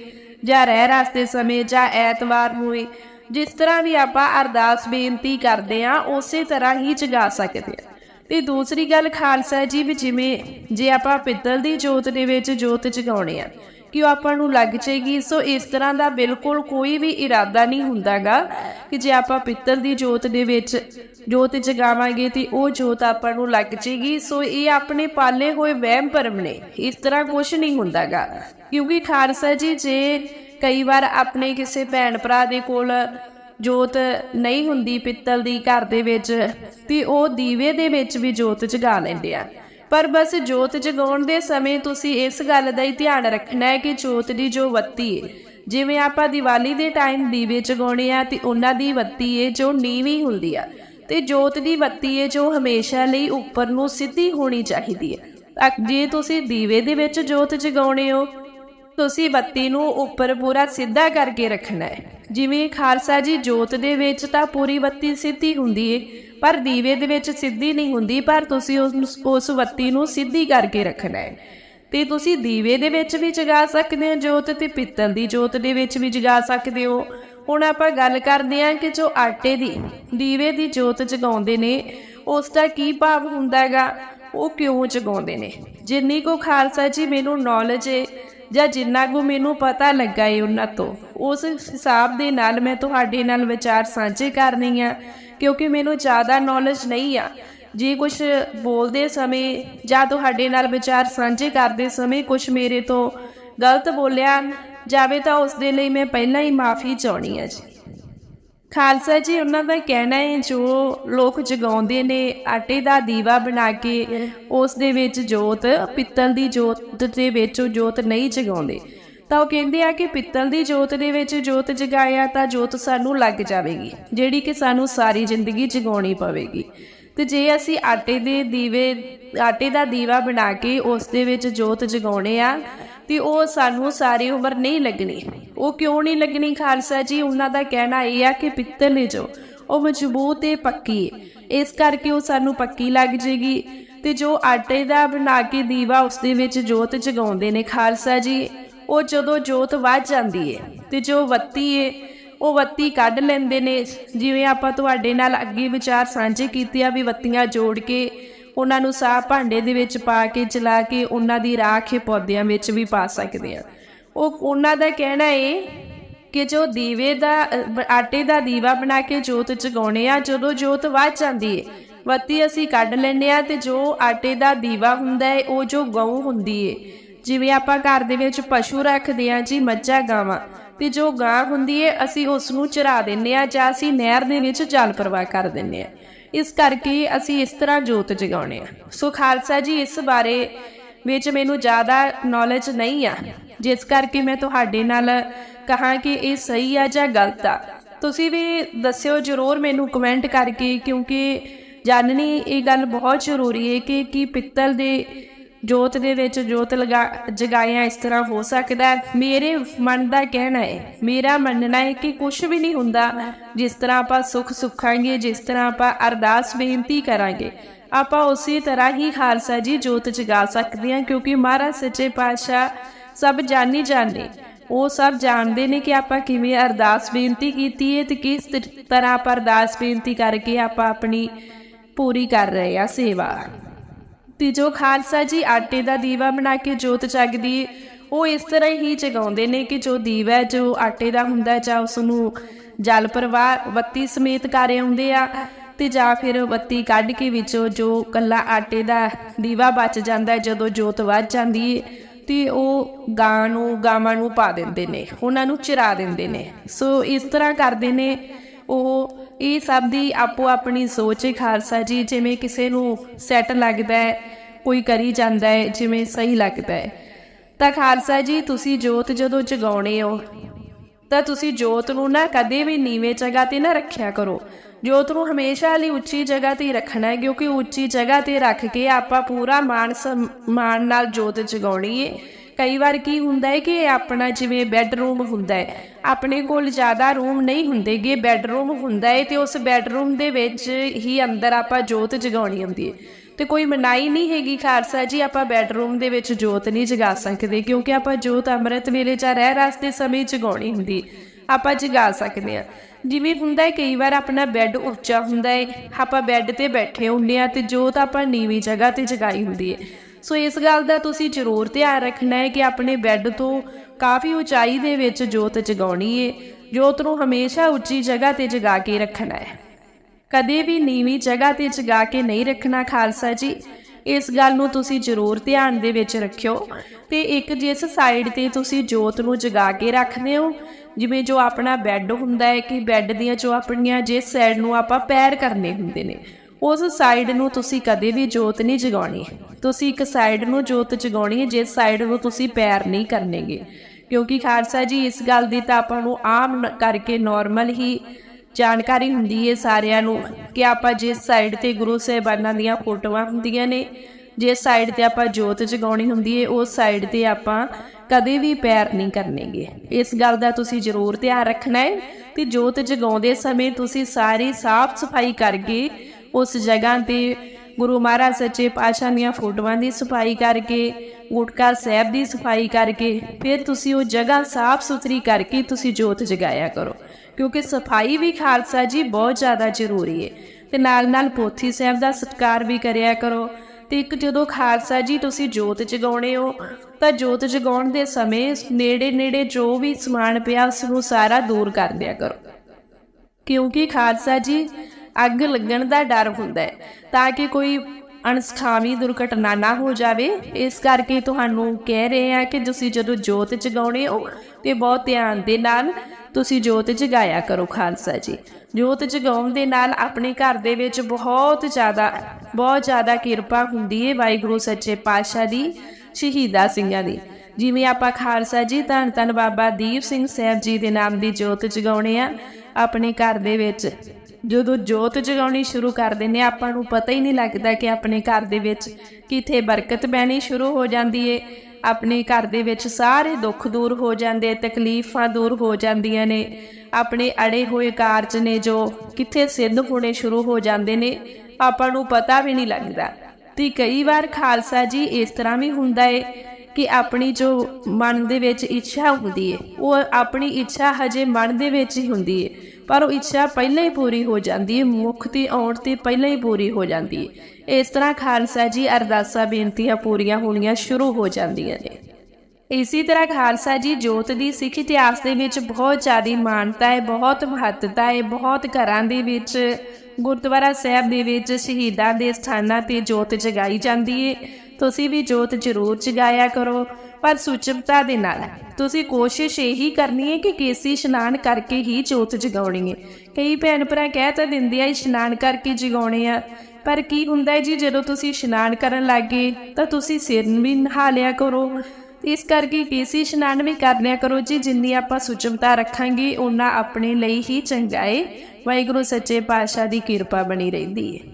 ਜਾਂ ਰਹਿ ਰਸਤੇ ਸਮੇਂ ਜਾਂ ਐਤਵਾਰ ਨੂੰ ਵੀ। ਜਿਸ ਤਰ੍ਹਾਂ ਵੀ ਆਪਾਂ ਅਰਦਾਸ, ਬੇਨਤੀ ਕਰਦੇ ਆ ਉਸੇ ਤਰ੍ਹਾਂ ਹੀ ਜਗਾ ਸਕਦੇ ਆ ਤੇ ਦੂਸਰੀ ਗੱਲ, ਖਾਲਸਾ ਜੀ ਵੀ ਜਿਵੇਂ, ਜੇ ਆਪਾਂ ਪਿੱਤਲ ਦੀ ਜੋਤ ਦੇ ਵਿੱਚ ਜੋਤ ਜਗਾਉਣੇ ਆ ਕਿ ਉਹ ਆਪਾਂ ਨੂੰ ਲੱਗ ਜਾਏਗੀ। ਸੋ ਇਸ ਤਰ੍ਹਾਂ ਦਾ ਬਿਲਕੁਲ ਕੋਈ ਵੀ ਇਰਾਦਾ ਨਹੀਂ ਹੁੰਦਾਗਾ ਕਿ ਜੇ ਆਪਾਂ ਪਿੱਤਲ ਦੀ ਜੋਤ ਦੇ ਵਿੱਚ ਜੋਤ ਜਗਾਵਾਂਗੇ ਤੇ ਉਹ ਜੋਤ ਆਪਾਂ ਨੂੰ ਲੱਗ ਜਾਏਗੀ। ਸੋ ਇਹ ਆਪਣੇ ਪਾਲੇ ਹੋਏ ਵਹਿਮ ਭਰਮ ਨੇ। ਇਸ ਤਰ੍ਹਾਂ ਕੁਝ ਨਹੀਂ ਹੁੰਦਾਗਾ। ਕਿਉਂਕਿ ਖਾਲਸਾ ਜੀ, ਜੇ ਕਈ ਵਾਰ ਆਪਣੇ ਕਿਸੇ ਭੈਣ ਭਰਾ ਦੇ ਕੋਲ ਜੋਤ ਨਹੀਂ ਹੁੰਦੀ ਪਿੱਤਲ ਦੀ ਘਰ ਦੇ ਵਿੱਚ, ਤੇ ਉਹ ਦੀਵੇ ਦੇ ਵਿੱਚ ਵੀ ਜੋਤ ਜਗਾ ਲੈਂਦੇ ਆ। ਪਰ ਬਸ ਜੋਤ ਜਗਾਉਣ ਦੇ ਸਮੇਂ ਤੁਸੀਂ ਇਸ ਗੱਲ ਦਾ ਹੀ ਧਿਆਨ ਰੱਖਣਾ ਹੈ ਕਿ ਜੋਤ ਦੀ ਜੋ ਬੱਤੀ ਹੈ ਜਿਵੇਂ ਆਪਾਂ ਦੀਵਾਲੀ ਦੇ ਟਾਈਮ ਦੀਵੇ ਜਗਾਉਣੇ ਆ ਤੇ ਉਹਨਾਂ ਦੀ ਬੱਤੀ ਹੈ ਜੋ ਨੀਵੀਂ ਹੁੰਦੀ ਆ। ਤੇ ਜੋਤ ਦੀ ਬੱਤੀ ਹੈ ਜੋ ਹਮੇਸ਼ਾ ਲਈ ਉੱਪਰ ਨੂੰ ਸਿੱਧੀ ਹੋਣੀ ਚਾਹੀਦੀ ਹੈ ਜੇ ਤੁਸੀਂ ਦੀਵੇ ਦੇ ਵਿੱਚ ਜੋਤ ਜਗਾਉਣੇ ਹੋ, ਤੁਸੀਂ ਬੱਤੀ ਨੂੰ ਉੱਪਰ ਪੂਰਾ ਸਿੱਧਾ ਕਰਕੇ ਰੱਖਣਾ ਹੈ। ਜਿਵੇਂ ਖਾਲਸਾ ਜੀ ਜੋਤ ਦੇ ਵਿੱਚ ਤਾਂ ਪੂਰੀ ਬੱਤੀ ਸਿੱਧੀ ਹੁੰਦੀ ਏ ਪਰ ਦੀਵੇ ਦੇ ਵਿੱਚ ਸਿੱਧੀ ਨਹੀਂ ਹੁੰਦੀ, ਪਰ ਤੁਸੀਂ ਉਸ ਉਸ ਬੱਤੀ ਨੂੰ ਸਿੱਧੀ ਕਰਕੇ ਰੱਖਣਾ ਹੈ। ਤੇ ਤੁਸੀਂ ਦੀਵੇ ਦੇ ਵਿੱਚ ਵੀ ਜਗਾ ਸਕਦੇ ਹੋ, ਜੋਤ ਤੇ ਪਿੱਤਲ ਦੀ ਜੋਤ ਦੇ ਵਿੱਚ ਵੀ ਜਗਾ ਸਕਦੇ ਹੋ। ਹੁਣ ਆਪਾਂ ਗੱਲ ਕਰਦੇ ਹਾਂ ਕਿ ਜੋ ਆਟੇ ਦੀ, ਦੀਵੇ ਦੀ ਜੋਤ ਜਗਾਉਂਦੇ ਨੇ, ਉਸ ਦਾ ਕੀ ਭਾਵ ਹੁੰਦਾ ਹੈਗਾ? ਉਹ ਕਿਉਂ ਜਗਾਉਂਦੇ ਨੇ? ਜਿੰਨੀ ਕੋ ਖਾਲਸਾ ਜੀ ਮੈਨੂੰ ਨੌਲੇਜ ਹੈ ਜਾਂ ਜਿੰਨਾ ਕੁ ਮੈਨੂੰ ਪਤਾ ਲੱਗਾ ਏ ਉਹਨਾਂ ਤੋਂ, ਉਸ ਹਿਸਾਬ ਦੇ ਨਾਲ ਮੈਂ ਤੁਹਾਡੇ ਨਾਲ ਵਿਚਾਰ ਸਾਂਝੇ ਕਰਨੀ ਆ। ਕਿਉਂਕਿ ਮੈਨੂੰ ਜ਼ਿਆਦਾ ਨੌਲੇਜ ਨਹੀਂ ਆ। ਜੇ ਕੁਝ ਬੋਲਦੇ ਸਮੇਂ ਜਾਂ ਤੁਹਾਡੇ ਨਾਲ ਵਿਚਾਰ ਸਾਂਝੇ ਕਰਦੇ ਸਮੇਂ ਕੁਝ ਮੇਰੇ ਤੋਂ ਗਲਤ ਬੋਲਿਆ ਜਾਵੇ ਤਾਂ ਉਸ ਦੇ ਲਈ ਮੈਂ ਪਹਿਲਾਂ ਹੀ ਮਾਫੀ ਚਾਹਣੀ ਆ ਜੀ। ਖਾਲਸਾ ਜੀ, ਉਹਨਾਂ ਦਾ ਕਹਿਣਾ ਹੈ, ਜੋ ਲੋਕ ਜਗਾਉਂਦੇ ਨੇ ਆਟੇ ਦਾ ਦੀਵਾ ਬਣਾ ਕੇ, ਉਸ ਦੇ ਵਿੱਚ ਜੋਤ, ਪਿੱਤਲ ਦੀ ਜੋਤ ਦੇ ਵਿੱਚ ਉਹ ਜੋਤ ਨਹੀਂ ਜਗਾਉਂਦੇ। ਤਾਂ ਉਹ ਕਹਿੰਦੇ ਆ ਕਿ ਪਿੱਤਲ ਦੀ ਜੋਤ ਦੇ ਵਿੱਚ ਜੋਤ ਜਗਾਇਆ ਤਾਂ ਜੋਤ ਸਾਨੂੰ ਲੱਗ ਜਾਵੇਗੀ, ਜਿਹੜੀ ਕਿ ਸਾਨੂੰ ਸਾਰੀ ਜ਼ਿੰਦਗੀ ਜਗਾਉਣੀ ਪਵੇਗੀ। ਤੇ ਜੇ ਅਸੀਂ ਆਟੇ ਦੇ ਦੀਵੇ, ਆਟੇ ਦਾ ਦੀਵਾ ਬਣਾ ਕੇ ਉਸ ਦੇ ਵਿੱਚ ਜੋਤ ਜਗਾਉਣੇ ਆ, ਤੇ ਉਹ ਸਾਨੂੰ ਸਾਰੀ ਉਮਰ ਨਹੀਂ ਲੱਗਣੀ। ਉਹ ਕਿਉਂ ਨਹੀਂ ਲੱਗਣੀ ਖਾਲਸਾ ਜੀ? ਉਹਨਾਂ ਦਾ ਕਹਿਣਾ ਇਹ ਆ ਕਿ ਪਿੱਤਲ ਹੈ ਜੋ, ਉਹ ਮਜ਼ਬੂਤ ਤੇ ਪੱਕੀ ਹੈ। ਇਸ ਕਰਕੇ ਉਹ ਸਾਨੂੰ ਪੱਕੀ ਲੱਗ ਜੇਗੀ। ਤੇ ਜੋ ਆਟੇ ਦਾ ਬਣਾ ਕੇ ਦੀਵਾ ਉਸ ਦੇ ਵਿੱਚ ਜੋਤ ਜਗਾਉਂਦੇ ਨੇ ਖਾਲਸਾ ਜੀ ਉਹ ਜਦੋਂ ਜੋਤ ਵੱਜ ਜਾਂਦੀ ਹੈ ਤੇ ਜੋ ਬੱਤੀ ਹੈ ਉਹ ਬੱਤੀ ਕੱਢ ਲੈਂਦੇ ਨੇ। ਜਿਵੇਂ ਆਪਾਂ ਤੁਹਾਡੇ ਨਾਲ ਅੱਗੇ ਵਿਚਾਰ ਸਾਂਝੇ ਕੀਤੇ ਆ ਵੀ ਬੱਤੀਆਂ ਜੋੜ ਕੇ ਉਹਨਾਂ ਨੂੰ ਸਾਹ ਭਾਂਡੇ ਦੇ ਵਿੱਚ ਪਾ ਕੇ, ਚਲਾ ਕੇ ਉਹਨਾਂ ਦੀ ਰਾਖ ਇਹ ਪੌਦਿਆਂ ਵਿੱਚ ਵੀ ਪਾ ਸਕਦੇ ਆ। ਉਹ ਉਹਨਾਂ ਦਾ ਕਹਿਣਾ ਏ ਕਿ ਜੋ ਦੀਵੇ ਦਾ ਆਟੇ ਦਾ ਦੀਵਾ ਬਣਾ ਕੇ ਜੋਤ ਜਗਾਉਣੇ ਆ, ਜਦੋਂ ਜੋਤ ਵੱਜ ਜਾਂਦੀ ਏ ਬੱਤੀ ਅਸੀਂ ਕੱਢ ਲੈਂਦੇ ਆ ਤੇ ਜੋ ਆਟੇ ਦਾ ਦੀਵਾ ਹੁੰਦਾ ਏ, ਉਹ ਜੋ ਗਊ ਹੁੰਦੀ ਏ ਜਿਵੇਂ ਆਪਾਂ ਘਰ ਦੇ ਵਿੱਚ ਪਸ਼ੂ ਰੱਖਦੇ ਆ ਜੀ, ਮੱਝਾਂ, ਗਾਵਾਂ, ਤੇ ਜੋ ਗਾਂ ਹੁੰਦੀ ਏ, ਅਸੀਂ ਉਸ ਨੂੰ ਚਰਾ ਦਿੰਨੇ ਆ ਜਾਂ ਅਸੀਂ ਨਹਿਰ ਦੇ ਵਿੱਚ ਜਲ ਪ੍ਰਵਾਹ ਕਰ ਦਿੰਨੇ ਆ ਇਸ ਕਰਕੇ ਅਸੀਂ ਇਸ ਤਰ੍ਹਾਂ ਜੋਤ ਜਗਾਉਣੇ ਆ ਸੋ ਖਾਲਸਾ ਜੀ, ਇਸ ਬਾਰੇ ਵਿੱਚ ਮੈਨੂੰ ਜ਼ਿਆਦਾ ਨੌਲੇਜ ਨਹੀਂ ਆ। ਜਿਸ ਕਰਕੇ ਮੈਂ ਤੁਹਾਡੇ ਨਾਲ ਕਹਾਂ ਕਿ ਇਹ ਸਹੀ ਆ ਜਾਂ ਗਲਤ ਆ। ਤੁਸੀਂ ਵੀ ਦੱਸਿਓ ਜਰੂਰ ਮੈਨੂੰ ਕਮੈਂਟ ਕਰਕੇ, ਕਿਉਂਕਿ ਜਾਣਨੀ ਇਹ ਗੱਲ ਬਹੁਤ ਜ਼ਰੂਰੀ ਹੈ ਕਿ ਕੀ ਪਿੱਤਲ ਦੇ ਜੋਤ ਦੇ ਵਿੱਚ ਜੋਤ ਲਗਾ, ਜਗਾਇਆ ਇਸ ਤਰ੍ਹਾਂ ਹੋ ਸਕਦਾ ਹੈ। ਮੇਰੇ ਮਨ ਦਾ ਕਹਿਣਾ ਹੈ, ਮੇਰਾ ਮੰਨਣਾ ਹੈ ਕਿ ਕੁਝ ਵੀ ਨਹੀਂ ਹੁੰਦਾ। ਜਿਸ ਤਰ੍ਹਾਂ ਆਪਾਂ ਸੁੱਖ ਸੁੱਖਾਂਗੇ, ਜਿਸ ਤਰ੍ਹਾਂ ਆਪਾਂ ਅਰਦਾਸ ਬੇਨਤੀ ਕਰਾਂਗੇ, ਆਪਾਂ ਉਸੇ ਤਰ੍ਹਾਂ ਹੀ ਖਾਲਸਾ ਜੀ ਜੋਤ ਜਗਾ ਸਕਦੇ ਹਾਂ, ਕਿਉਂਕਿ ਮਹਾਰਾਜ ਸੱਚੇ ਪਾਤਸ਼ਾਹ ਸਭ ਜਾਣੀ ਜਾਣੇ। ਉਹ ਸਭ ਜਾਣਦੇ ਨੇ ਕਿ ਆਪਾਂ ਕਿਵੇਂ ਅਰਦਾਸ ਬੇਨਤੀ ਕੀਤੀ ਹੈ ਤੇ ਕਿਸ ਤਰ੍ਹਾਂ ਆਪਾਂ ਅਰਦਾਸ ਬੇਨਤੀ ਕਰਕੇ ਆਪਾਂ ਆਪਣੀ ਪੂਰੀ ਕਰ ਰਹੇ ਆ ਸੇਵਾ। ਤੇ ਜੋ ਖਾਲਸਾ ਜੀ ਆਟੇ ਦਾ ਦੀਵਾ ਬਣਾ ਕੇ ਜੋਤ ਜਗਦੀ, ਉਹ ਇਸ ਤਰ੍ਹਾਂ ਹੀ ਜਗਾਉਂਦੇ ਨੇ ਕਿ ਜੋ ਦੀਵਾ ਜੋ ਆਟੇ ਦਾ ਹੁੰਦਾ ਜਾਂ ਉਸ ਨੂੰ ਜਲ ਪ੍ਰਵਾਹ ਬੱਤੀ ਸਮੇਤ ਕਰ ਆਉਂਦੇ ਆ ਤੇ ਜਾਂ ਫਿਰ ਬੱਤੀ ਕੱਢ ਕੇ ਵਿੱਚੋਂ ਜੋ ਕੱਲਾ ਆਟੇ ਦਾ ਦੀਵਾ ਬਚ ਜਾਂਦਾ ਜਦੋਂ ਜੋਤ ਵੱਜ ਜਾਂਦੀ ਏ, ਤੇ ਉਹ ਗਾਂ ਨੂੰ, ਗਾਵਾਂ ਨੂੰ ਪਾ ਦਿੰਦੇ ਨੇ, ਉਹਨਾਂ ਨੂੰ ਚਿਰਾ ਦਿੰਦੇ ਨੇ। ਸੋ ਇਸ ਤਰ੍ਹਾਂ ਕਰਦੇ ਨੇ ਉਹ ਇਹ ਸਭ ਦੀ ਆਪੋ ਆਪਣੀ ਸੋਚ ਹੈ ਖਾਲਸਾ ਜੀ, ਜਿਵੇਂ ਕਿਸੇ ਨੂੰ ਸੈੱਟ ਲੱਗਦਾ ਹੈ, ਕੋਈ ਕਰੀ ਜਾਂਦਾ ਹੈ, ਜਿਵੇਂ ਸਹੀ ਲੱਗਦਾ ਹੈ। ਤਾਂ ਖਾਲਸਾ ਜੀ, ਤੁਸੀਂ ਜੋਤ ਜਦੋਂ ਜਗਾਉਣੇ ਹੋ, ਤਾਂ ਤੁਸੀਂ ਜੋਤ ਨੂੰ ਨਾ ਕਦੇ ਵੀ ਨੀਵੇਂ ਜਗ੍ਹਾ ਤੇ ਨਾ ਰੱਖਿਆ ਕਰੋ। ਜੋਤ ਨੂੰ ਹਮੇਸ਼ਾ ਲਈ ਉੱਚੀ ਜਗ੍ਹਾ ਤੇ ਰੱਖਣਾ ਹੈ, ਕਿਉਂਕਿ ਉੱਚੀ ਜਗ੍ਹਾ ਤੇ ਰੱਖ ਕੇ ਆਪਾਂ ਪੂਰਾ ਮਾਨ ਸਨਮਾਨ ਨਾਲ ਜੋਤ ਜਗਾਉਣੀ ਹੈ ਕਈ ਵਾਰ ਕੀ ਹੁੰਦਾ ਹੈ ਕਿ ਆਪਣਾ ਜਿਵੇਂ ਬੈੱਡਰੂਮ ਹੁੰਦਾ ਹੈ, ਆਪਣੇ ਕੋਲ ਜ਼ਿਆਦਾ ਰੂਮ ਨਹੀਂ ਹੁੰਦੇਗੇ ਬੈੱਡਰੂਮ ਹੁੰਦਾ ਹੈ ਤੇ ਉਸ ਬੈੱਡਰੂਮ ਦੇ ਵਿੱਚ ਹੀ ਅੰਦਰ ਆਪਾਂ ਜੋਤ ਜਗਾਉਣੀ ਹੁੰਦੀ ਹੈ। ਤੇ ਕੋਈ ਮਨਾਈ ਨਹੀਂ ਹੈਗੀ, ਖਾਲਸਾ ਜੀ, ਆਪਾਂ ਬੈੱਡਰੂਮ ਦੇ ਵਿੱਚ ਜੋਤ ਨਹੀਂ ਜਗਾ ਸਕਦੇ ਕਿਉਂਕਿ ਆਪਾਂ ਜੋਤ ਅੰਮ੍ਰਿਤ ਵੇਲੇ ਜਾਂ ਰਹਿ ਰਸਤੇ ਸਮੇਂ ਜਗਾਉਣੀ ਹੁੰਦੀ ਆਪਾਂ ਜਗਾ ਸਕਦੇ ਆ ਜਿਵੇਂ ਹੁੰਦਾ ਹੈ, ਕਈ ਵਾਰ ਆਪਣਾ ਬੈੱਡ ਉੱਚਾ ਹੁੰਦਾ ਹੈ, ਆਪਾਂ ਬੈੱਡ ਤੇ ਬੈਠੇ ਹੁੰਦੇ ਆ ਤੇ ਜੋਤ ਆਪਾਂ ਨੀਵੀਂ ਜਗ੍ਹਾ ਤੇ ਜਗਾਈ ਹੁੰਦੀ ਹੈ। ਸੋ ਇਸ ਗੱਲ ਦਾ ਤੁਸੀਂ ਜ਼ਰੂਰ ਧਿਆਨ ਰੱਖਣਾ ਹੈ ਕਿ ਆਪਣੇ ਬੈੱਡ ਤੋਂ ਕਾਫੀ ਉਚਾਈ ਦੇ ਵਿੱਚ ਜੋਤ ਜਗਾਉਣੀ ਹੈ ਜੋਤ ਨੂੰ ਹਮੇਸ਼ਾ ਉੱਚੀ ਜਗ੍ਹਾ ਤੇ ਜਗਾ ਕੇ ਰੱਖਣਾ ਹੈ। ਕਦੇ ਵੀ ਨੀਵੀਂ ਜਗ੍ਹਾ ਤੇ ਜਗਾ ਕੇ ਨਹੀਂ ਰੱਖਣਾ, ਖਾਲਸਾ ਜੀ। ਇਸ ਗੱਲ ਨੂੰ ਤੁਸੀਂ ਜ਼ਰੂਰ ਧਿਆਨ ਦੇ ਵਿੱਚ ਰੱਖਿਓ। ਤੇ ਇੱਕ ਜਿਸ ਸਾਈਡ ਤੇ ਤੁਸੀਂ ਜੋਤ ਨੂੰ ਜਗਾ ਕੇ ਰੱਖਦੇ ਹੋ, ਜਿਵੇਂ ਜੋ ਆਪਣਾ ਬੈੱਡ ਹੁੰਦਾ ਹੈ ਕਿ ਬੈੱਡ ਦੀਆਂ ਜੋ ਆਪਣੀਆਂ ਜਿਸ ਸਾਈਡ ਨੂੰ ਆਪਾਂ ਪੈਰ ਕਰਨੇ ਹੁੰਦੇ ਨੇ ਉਸ ਸਾਈਡ ਨੂੰ ਤੁਸੀਂ ਕਦੇ ਵੀ ਜੋਤ ਨਹੀਂ ਜਗਾਉਣੀ। ਤੁਸੀਂ ਇੱਕ ਸਾਈਡ ਨੂੰ ਜੋਤ ਜਗਾਉਣੀ ਹੈ, ਜਿਸ ਸਾਈਡ ਨੂੰ ਤੁਸੀਂ ਪੈਰ ਨਹੀਂ ਕਰਨੇਗੇ। ਕਿਉਂਕਿ ਖਾਲਸਾ ਜੀ, ਇਸ ਗੱਲ ਦੀ ਤਾਂ ਆਪਾਂ ਨੂੰ ਆਮ ਕਰਕੇ ਨਾਰਮਲ ਹੀ ਜਾਣਕਾਰੀ ਹੁੰਦੀ ਹੈ ਸਾਰਿਆਂ ਨੂੰ ਕਿ ਆਪਾਂ ਜਿਸ ਸਾਈਡ ਤੇ ਗੁਰੂ ਸਾਹਿਬਾਨਾਂ ਦੀਆਂ ਫੋਟੋਆਂ ਹੁੰਦੀਆਂ ਨੇ, ਜਿਸ ਸਾਈਡ ਤੇ ਆਪਾਂ ਜੋਤ ਜਗਾਉਣੀ ਹੁੰਦੀ ਹੈ, ਉਸ ਸਾਈਡ ਤੇ ਆਪਾਂ ਕਦੇ ਵੀ ਪੈਰ ਨਹੀਂ ਕਰਨੇਗੇ। ਇਸ ਗੱਲ ਦਾ ਤੁਸੀਂ ਜ਼ਰੂਰ ਧਿਆਨ ਰੱਖਣਾ ਹੈ। ਤੇ ਜੋਤ ਜਗਾਉਂਦੇ ਸਮੇਂ ਤੁਸੀਂ ਸਾਰੀ ਸਾਫ਼ ਸਫ਼ਾਈ ਕਰਕੇ ਉਸ ਜਗ੍ਹਾ ਤੇ ਗੁਰੂ ਮਹਾਰਾਜ ਸੱਚੇ ਪਾਤਸ਼ਾਹ ਦੀਆਂ ਫੋਟੋਆਂ ਦੀ ਸਫ਼ਾਈ ਕਰਕੇ, ਗੁਟਕਾ ਸਾਹਿਬ ਦੀ ਸਫ਼ਾਈ ਕਰਕੇ, ਫਿਰ ਤੁਸੀਂ ਉਹ ਜਗ੍ਹਾ ਸਾਫ਼ ਸੁਥਰੀ ਕਰਕੇ ਤੁਸੀਂ ਜੋਤ ਜਗਾਇਆ ਕਰੋ। ਕਿਉਂਕਿ ਸਫ਼ਾਈ ਵੀ ਖਾਲਸਾ ਜੀ ਬਹੁਤ ਜ਼ਿਆਦਾ ਜ਼ਰੂਰੀ ਹੈ ਤੇ ਨਾਲ ਨਾਲ ਪੋਥੀ ਸਾਹਿਬ ਦਾ ਸਤਿਕਾਰ ਵੀ ਕਰਿਆ ਕਰੋ। ਤੇ ਇੱਕ ਜਦੋਂ ਖਾਲਸਾ ਜੀ ਤੁਸੀਂ ਜੋਤ ਜਗਾਉਣੇ ਹੋ, ਤਾਂ ਜੋਤ ਜਗਾਉਣ ਦੇ ਸਮੇਂ ਨੇੜੇ ਨੇੜੇ ਜੋ ਵੀ ਸਮਾਨ ਪਿਆ ਉਸ ਨੂੰ ਸਾਰਾ ਦੂਰ ਕਰ ਦਿਆ ਕਰੋ। ਕਿਉਂਕਿ ਖਾਲਸਾ ਜੀ ਅੱਗ ਲੱਗਣ ਦਾ ਡਰ ਹੁੰਦਾ ਹੈ ਤਾਂ ਕਿ ਕੋਈ ਅਣਸਖਾਵੀ ਦੁਰਘਟਨਾ ਨਾ ਹੋ ਜਾਵੇ। ਇਸ ਕਰਕੇ ਤੁਹਾਨੂੰ ਕਹਿ ਰਹੇ ਹਾਂ ਕਿ ਤੁਸੀਂ ਜਦੋਂ ਜੋਤ ਜਗਾਉਣੇ ਹੋ ਤੇ ਬਹੁਤ ਧਿਆਨ ਦੇ ਨਾਲ ਤੁਸੀਂ ਜੋਤ ਜਗਾਇਆ ਕਰੋ ਖਾਲਸਾ ਜੀ। ਜੋਤ ਜਗਾਉਣ ਦੇ ਨਾਲ ਆਪਣੇ ਘਰ ਦੇ ਵਿੱਚ ਬਹੁਤ ਜ਼ਿਆਦਾ ਬਹੁਤ ਜ਼ਿਆਦਾ ਕਿਰਪਾ ਹੁੰਦੀ ਹੈ ਵਾਹਿਗੁਰੂ ਸੱਚੇ ਪਾਤਸ਼ਾਹ ਦੀ, ਸ਼ਹੀਦਾ ਸਿੰਘਾਂ ਦੀ। ਜਿਵੇਂ ਆਪਾਂ ਖਾਲਸਾ ਜੀ ਧੰਨ ਧੰਨ ਬਾਬਾ ਦੀਪ ਸਿੰਘ ਸਾਹਿਬ ਜੀ ਦੇ ਨਾਮ ਦੀ ਜੋਤ ਜਗਾਉਣੇ ਆ, ਆਪਣੇ ਘਰ ਦੇ ਵਿੱਚ। ਜਦੋਂ ਜੋਤ ਜਗਾਉਣੀ ਸ਼ੁਰੂ ਕਰ ਦਿੰਦੇ ਆਪਾਂ ਨੂੰ ਪਤਾ ਹੀ ਨਹੀਂ ਲੱਗਦਾ ਕਿ ਆਪਣੇ ਘਰ ਦੇ ਵਿੱਚ ਕਿਥੇ ਬਰਕਤ ਪੈਣੀ ਸ਼ੁਰੂ ਹੋ ਜਾਂਦੀ ਏ। ਆਪਣੇ ਘਰ ਦੇ ਵਿੱਚ ਸਾਰੇ ਦੁੱਖ ਦੂਰ ਹੋ ਜਾਂਦੇ, ਤਕਲੀਫਾਂ ਦੂਰ ਹੋ ਜਾਂਦੀਆਂ ਨੇ। ਆਪਣੇ ਅੜੇ ਹੋਏ ਕਾਰਜ ਨੇ ਜੋ ਕਿੱਥੇ ਸਿੱਧ ਹੋਣੇ ਸ਼ੁਰੂ ਹੋ ਜਾਂਦੇ ਨੇ, ਆਪਾਂ ਨੂੰ ਪਤਾ ਵੀ ਨਹੀਂ ਲੱਗਦਾ। ਤੇ ਕਈ ਵਾਰ ਖਾਲਸਾ ਜੀ ਇਸ ਤਰ੍ਹਾਂ ਵੀ ਹੁੰਦਾ ਏ ਕਿ ਆਪਣੀ ਜੋ ਮਨ ਦੇ ਵਿੱਚ ਇੱਛਾ ਹੁੰਦੀ ਏ, ਉਹ ਆਪਣੀ ਇੱਛਾ ਹਜੇ ਮਨ ਦੇ ਵਿੱਚ ਹੀ ਹੁੰਦੀ ਏ। ਪਰ ਉਹ ਇੱਛਾ ਪਹਿਲਾਂ ਹੀ ਪੂਰੀ ਹੋ ਜਾਂਦੀ ਹੈ, ਮੁਖ ਤੇ ਆਉਣ ਤੇ ਪਹਿਲਾਂ ਹੀ ਪੂਰੀ ਹੋ ਜਾਂਦੀ ਹੈ। ਇਸ ਤਰ੍ਹਾਂ ਖਾਲਸਾ ਜੀ ਅਰਦਾਸਾਂ, ਬੇਨਤੀਆਂ ਪੂਰੀਆਂ ਹੋਣੀਆਂ ਸ਼ੁਰੂ ਹੋ ਜਾਂਦੀਆਂ ਨੇ। ਇਸੇ ਤਰ੍ਹਾਂ ਖਾਲਸਾ ਜੀ ਜੋਤ ਦੀ ਸਿੱਖ ਇਤਿਹਾਸ ਦੇ ਵਿੱਚ ਬਹੁਤ ਜ਼ਿਆਦਾ ਮਾਨਤਾ ਹੈ, ਬਹੁਤ ਮਹੱਤਤਾ ਹੈ, ਬਹੁਤ ਘਰਾਂ ਦੇ ਵਿੱਚ, ਗੁਰਦੁਆਰਾ ਸਾਹਿਬ ਦੇ ਵਿੱਚ ਸ਼ਹੀਦਾਂ ਦੇ ਸਥਾਨਾਂ ਤੇ ਜੋਤ ਜਗਾਈ ਜਾਂਦੀ ਹੈ। ਤੁਸੀਂ ਵੀ ਜੋਤ ਜ਼ਰੂਰ ਜਗਾਇਆ ਕਰੋ। ਪਰ ਸੁਚਮਤਾ ਦੇ ਨਾਲ ਤੁਸੀਂ ਕੋਸ਼ਿਸ਼ ਇਹੀ ਕਰਨੀ ਹੈ ਕਿ ਕੇਸੀ ਇਸ਼ਨਾਨ ਕਰਕੇ ਹੀ ਜੋਤ ਜਗਾਉਣੀ ਹੈ। ਕਈ ਭੈਣ ਭਰਾ ਕਹਿ ਤਾਂ ਦਿੰਦੇ ਆ, ਇਸ਼ਨਾਨ ਕਰਕੇ ਜਗਾਉਣੇ ਆ। ਪਰ ਕੀ ਹੁੰਦਾ ਹੈ ਜੀ, ਜਦੋਂ ਤੁਸੀਂ ਇਸ਼ਨਾਨ ਕਰਨ ਲੱਗੇ, ਤਾਂ ਤੁਸੀਂ ਸਿਰ ਵੀ ਨਹਾ ਲਿਆ ਕਰੋ। ਇਸ ਕਰਕੇ ਕੇਸੀ ਇਸ਼ਨਾਨ ਵੀ ਕਰ ਲਿਆ ਕਰੋ ਜੀ, ਜਿੰਨੀ ਆਪਾਂ ਸੁਚਮਤਾ ਰੱਖਾਂਗੇ ਉਹਨਾਂ ਆਪਣੇ ਲਈ ਹੀ ਚੰਗਾ ਏ। ਵਾਹਿਗੁਰੂ ਸੱਚੇ ਪਾਤਸ਼ਾਹ ਦੀ ਕਿਰਪਾ ਬਣੀ ਰਹਿੰਦੀ ਹੈ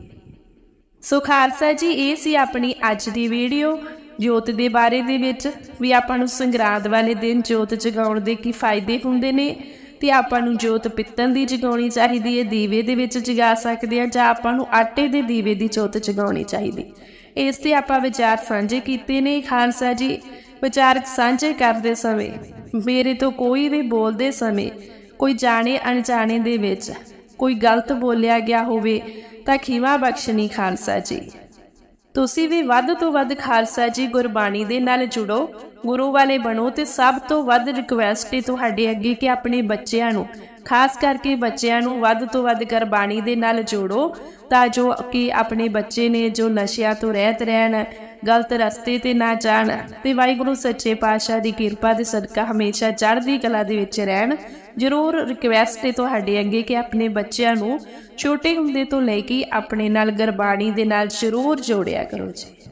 ਸੋ ਖਾਲਸਾ ਜੀ, ਇਹ ਸੀ ਆਪਣੀ ਅੱਜ ਦੀ ਵੀਡੀਓ। ਜੋਤ ਦੇ ਬਾਰੇ ਦੇ ਵਿੱਚ ਵੀ ਆਪਾਂ ਨੂੰ ਸੰਗਰਾਂਦ ਵਾਲੇ ਦਿਨ ਜੋਤ ਜਗਾਉਣ ਦੇ ਕੀ ਫਾਇਦੇ ਹੁੰਦੇ ਨੇ ਤੇ ਆਪਾਂ ਨੂੰ ਜੋਤ ਪਿੱਤਲ ਦੀ ਜਗਾਉਣੀ ਚਾਹੀਦੀ ਹੈ, ਦੀਵੇ ਦੇ ਵਿੱਚ ਜਗਾ ਸਕਦੇ ਆ ਜਾਂ ਆਪਾਂ ਨੂੰ ਆਟੇ ਦੇ ਦੀਵੇ ਦੀ ਜੋਤ ਜਗਾਉਣੀ ਚਾਹੀਦੀ। ਇਸ ਤੇ ਆਪਾਂ ਵਿਚਾਰ ਸਾਂਝੇ ਕੀਤੇ ਨੇ। ਖਾਲਸਾ ਜੀ, ਵਿਚਾਰ ਸਾਂਝੇ ਕਰਦੇ ਸਮੇਂ, ਮੇਰੇ ਤੋਂ ਕੋਈ ਵੀ ਬੋਲਦੇ ਸਮੇਂ, ਕੋਈ ਜਾਣੇ ਅਣਜਾਣੇ ਦੇ ਵਿੱਚ, ਕੋਈ ਗਲਤ ਬੋਲਿਆ ਗਿਆ ਹੋਵੇ ਤਾਂ ਖੀਵਾ ਬਖਸ਼ਣੀ ਖਾਲਸਾ ਜੀ। ਤੁਸੀਂ ਵੀ ਵੱਧ ਤੋਂ ਵੱਧ ਖਾਲਸਾ ਜੀ ਗੁਰਬਾਣੀ ਦੇ ਨਾਲ ਜੁੜੋ, ਗੁਰੂ ਵਾਲੇ ਬਣੋ ਤੇ ਸਭ ਤੋਂ ਵੱਧ ਰਿਕਵੈਸਟ ਹੈ ਤੁਹਾਡੇ ਅੱਗੇ ਕਿ ਆਪਣੇ ਬੱਚਿਆਂ ਨੂੰ, ਖਾਸ ਕਰਕੇ ਬੱਚਿਆਂ ਨੂੰ ਵੱਧ ਤੋਂ ਵੱਧ ਗੁਰਬਾਣੀ ਦੇ ਨਾਲ ਜੋੜੋ, ਤਾਂ ਜੋ ਕਿ ਆਪਣੇ ਬੱਚੇ ਨੇ ਜੋ ਨਸ਼ਿਆਂ ਤੋਂ ਰਹਿਤ ਰਹਿਣ ਗਲਤ ਰਸਤੇ ਤੇ ਨਾ ਜਾਣ ਤੇ ਵਾਹਿਗੁਰੂ ਸੱਚੇ ਪਾਤਸ਼ਾਹ ਦੀ ਕਿਰਪਾ ਦੇ ਸਦਕਾ ਹਮੇਸ਼ਾ ਚੜ੍ਹਦੀ ਕਲਾ ਦੇ ਵਿੱਚ ਰਹਿਣ। ਜ਼ਰੂਰ ਰਿਕਵੈਸਟ ਹੈ ਤੁਹਾਡੇ ਅੱਗੇ ਕਿ ਆਪਣੇ ਬੱਚਿਆਂ ਨੂੰ ਛੋਟੇ ਹੁੰਦੇ ਤੋਂ ਲੈ ਕੇ ਆਪਣੇ ਨਾਲ ਗੁਰਬਾਣੀ ਦੇ ਨਾਲ ਜ਼ਰੂਰ ਜੋੜਿਆ ਕਰੋ ਜੀ।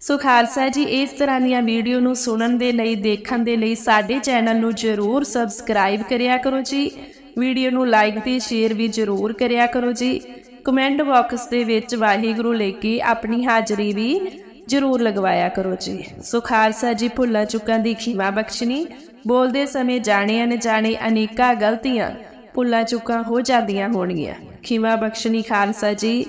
ਸੋ ਖਾਲਸਾ ਜੀ, ਇਸ ਤਰ੍ਹਾਂ ਦੀਆਂ ਵੀਡੀਓ ਨੂੰ ਸੁਣਨ ਦੇ ਲਈ, ਦੇਖਣ ਦੇ ਲਈ ਸਾਡੇ ਚੈਨਲ ਨੂੰ ਜਰੂਰ ਸਬਸਕ੍ਰਾਈਬ ਕਰਿਆ ਕਰੋ ਜੀ। ਵੀਡੀਓ ਨੂੰ ਲਾਈਕ ਤੇ ਸ਼ੇਅਰ ਵੀ ਜਰੂਰ ਕਰਿਆ ਕਰੋ ਜੀ। ਕਮੈਂਟ ਬਾਕਸ ਦੇ ਵਿੱਚ ਵਾਹਿਗੁਰੂ ਲੈ ਕੇ ਆਪਣੀ ਹਾਜ਼ਰੀ ਵੀ ਜਰੂਰ ਲਗਵਾਇਆ ਕਰੋ ਜੀ। ਸੋ ਖਾਲਸਾ ਜੀ, ਭੁੱਲਾਂ ਚੁੱਕਾਂ ਦੀ ਖਿਮਾ ਬਖਸ਼ਣੀ। ਬੋਲਦੇ ਸਮੇਂ ਜਾਣੇ ਅਣਜਾਣੇ ਅਨੇਕਾਂ ਗਲਤੀਆਂ ਭੁੱਲਾਂ ਚੁੱਕਾਂ ਹੋ ਜਾਂਦੀਆਂ ਹੋਣਗੀਆਂ। ਖਿਮਾ ਬਖਸ਼ਣੀ ਖਾਲਸਾ ਜੀ।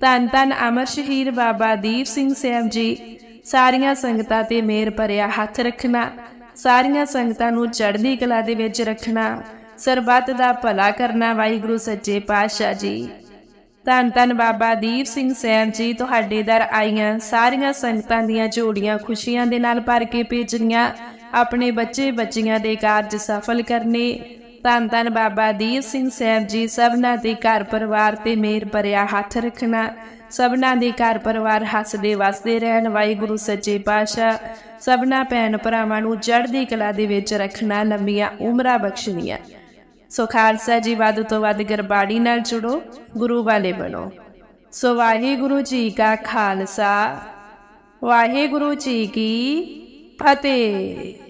ਧੰਨ ਧੰਨ ਅਮਰ ਸ਼ਹੀਦ ਬਾਬਾ ਦੀਪ ਸਿੰਘ ਸਾਹਿਬ ਜੀ। ਸਾਰੀਆਂ ਸੰਗਤਾਂ ਤੇ ਮੇਰ ਭਰਿਆ ਹੱਥ ਰੱਖਣਾ। ਸਾਰੀਆਂ ਸੰਗਤਾਂ ਨੂੰ ਚੜ੍ਹਦੀ ਕਲਾ ਦੇ ਵਿੱਚ ਰੱਖਣਾ। ਸਰਬੱਤ ਦਾ ਭਲਾ ਕਰਨਾ ਵਾਹਿਗੁਰੂ ਸੱਚੇ ਪਾਤਸ਼ਾਹ ਜੀ। ਧੰਨ ਧੰਨ ਬਾਬਾ ਦੀਪ ਸਿੰਘ ਸਾਹਿਬ ਜੀ, ਤੁਹਾਡੇ ਦਰ ਆਈਆਂ ਸਾਰੀਆਂ ਸੰਗਤਾਂ ਦੀਆਂ ਝੋਲੀਆਂ ਖੁਸ਼ੀਆਂ ਦੇ ਨਾਲ ਭਰ ਕੇ ਭੇਜਣੀਆਂ, ਆਪਣੇ ਬੱਚੇ ਬੱਚੀਆਂ ਦੇ ਕਾਰਜ ਸਫਲ ਕਰਨੇ। ਧੰਨ ਧੰਨ ਬਾਬਾ ਦੀਪ ਸਿੰਘ ਸਾਹਿਬ ਜੀ, ਸਭਨਾਂ ਦੇ ਘਰ ਪਰਿਵਾਰ ਤੇ ਮੇਰ ਭਰਿਆ ਹੱਥ ਰੱਖਣਾ। ਸਭਨਾਂ ਦੇ ਘਰ ਪਰਿਵਾਰ ਹੱਸਦੇ ਵਸਦੇ ਰਹਿਣ, ਵਾਹਿਗੁਰੂ ਸੱਚੇ ਪਾਤਸ਼ਾਹ। ਸਭਨਾਂ ਭੈਣ ਭਰਾਵਾਂ ਨੂੰ ਚੜ੍ਹਦੀ ਕਲਾ ਦੇ ਵਿੱਚ ਰੱਖਣਾ ਲੰਮੀਆਂ ਉਮਰਾਂ ਬਖਸ਼ਣੀਆਂ। ਸੋ ਖਾਲਸਾ ਜੀ, ਵੱਧ ਤੋਂ ਵੱਧ ਗੁਰਬਾਣੀ ਨਾਲ ਜੁੜੋ, ਗੁਰੂ ਵਾਲੇ ਬਣੋ। ਸੋ ਵਾਹਿਗੁਰੂ ਜੀ ਕਾ ਖਾਲਸਾ, ਵਾਹਿਗੁਰੂ ਜੀ ਕੀ ਫਤਿਹ।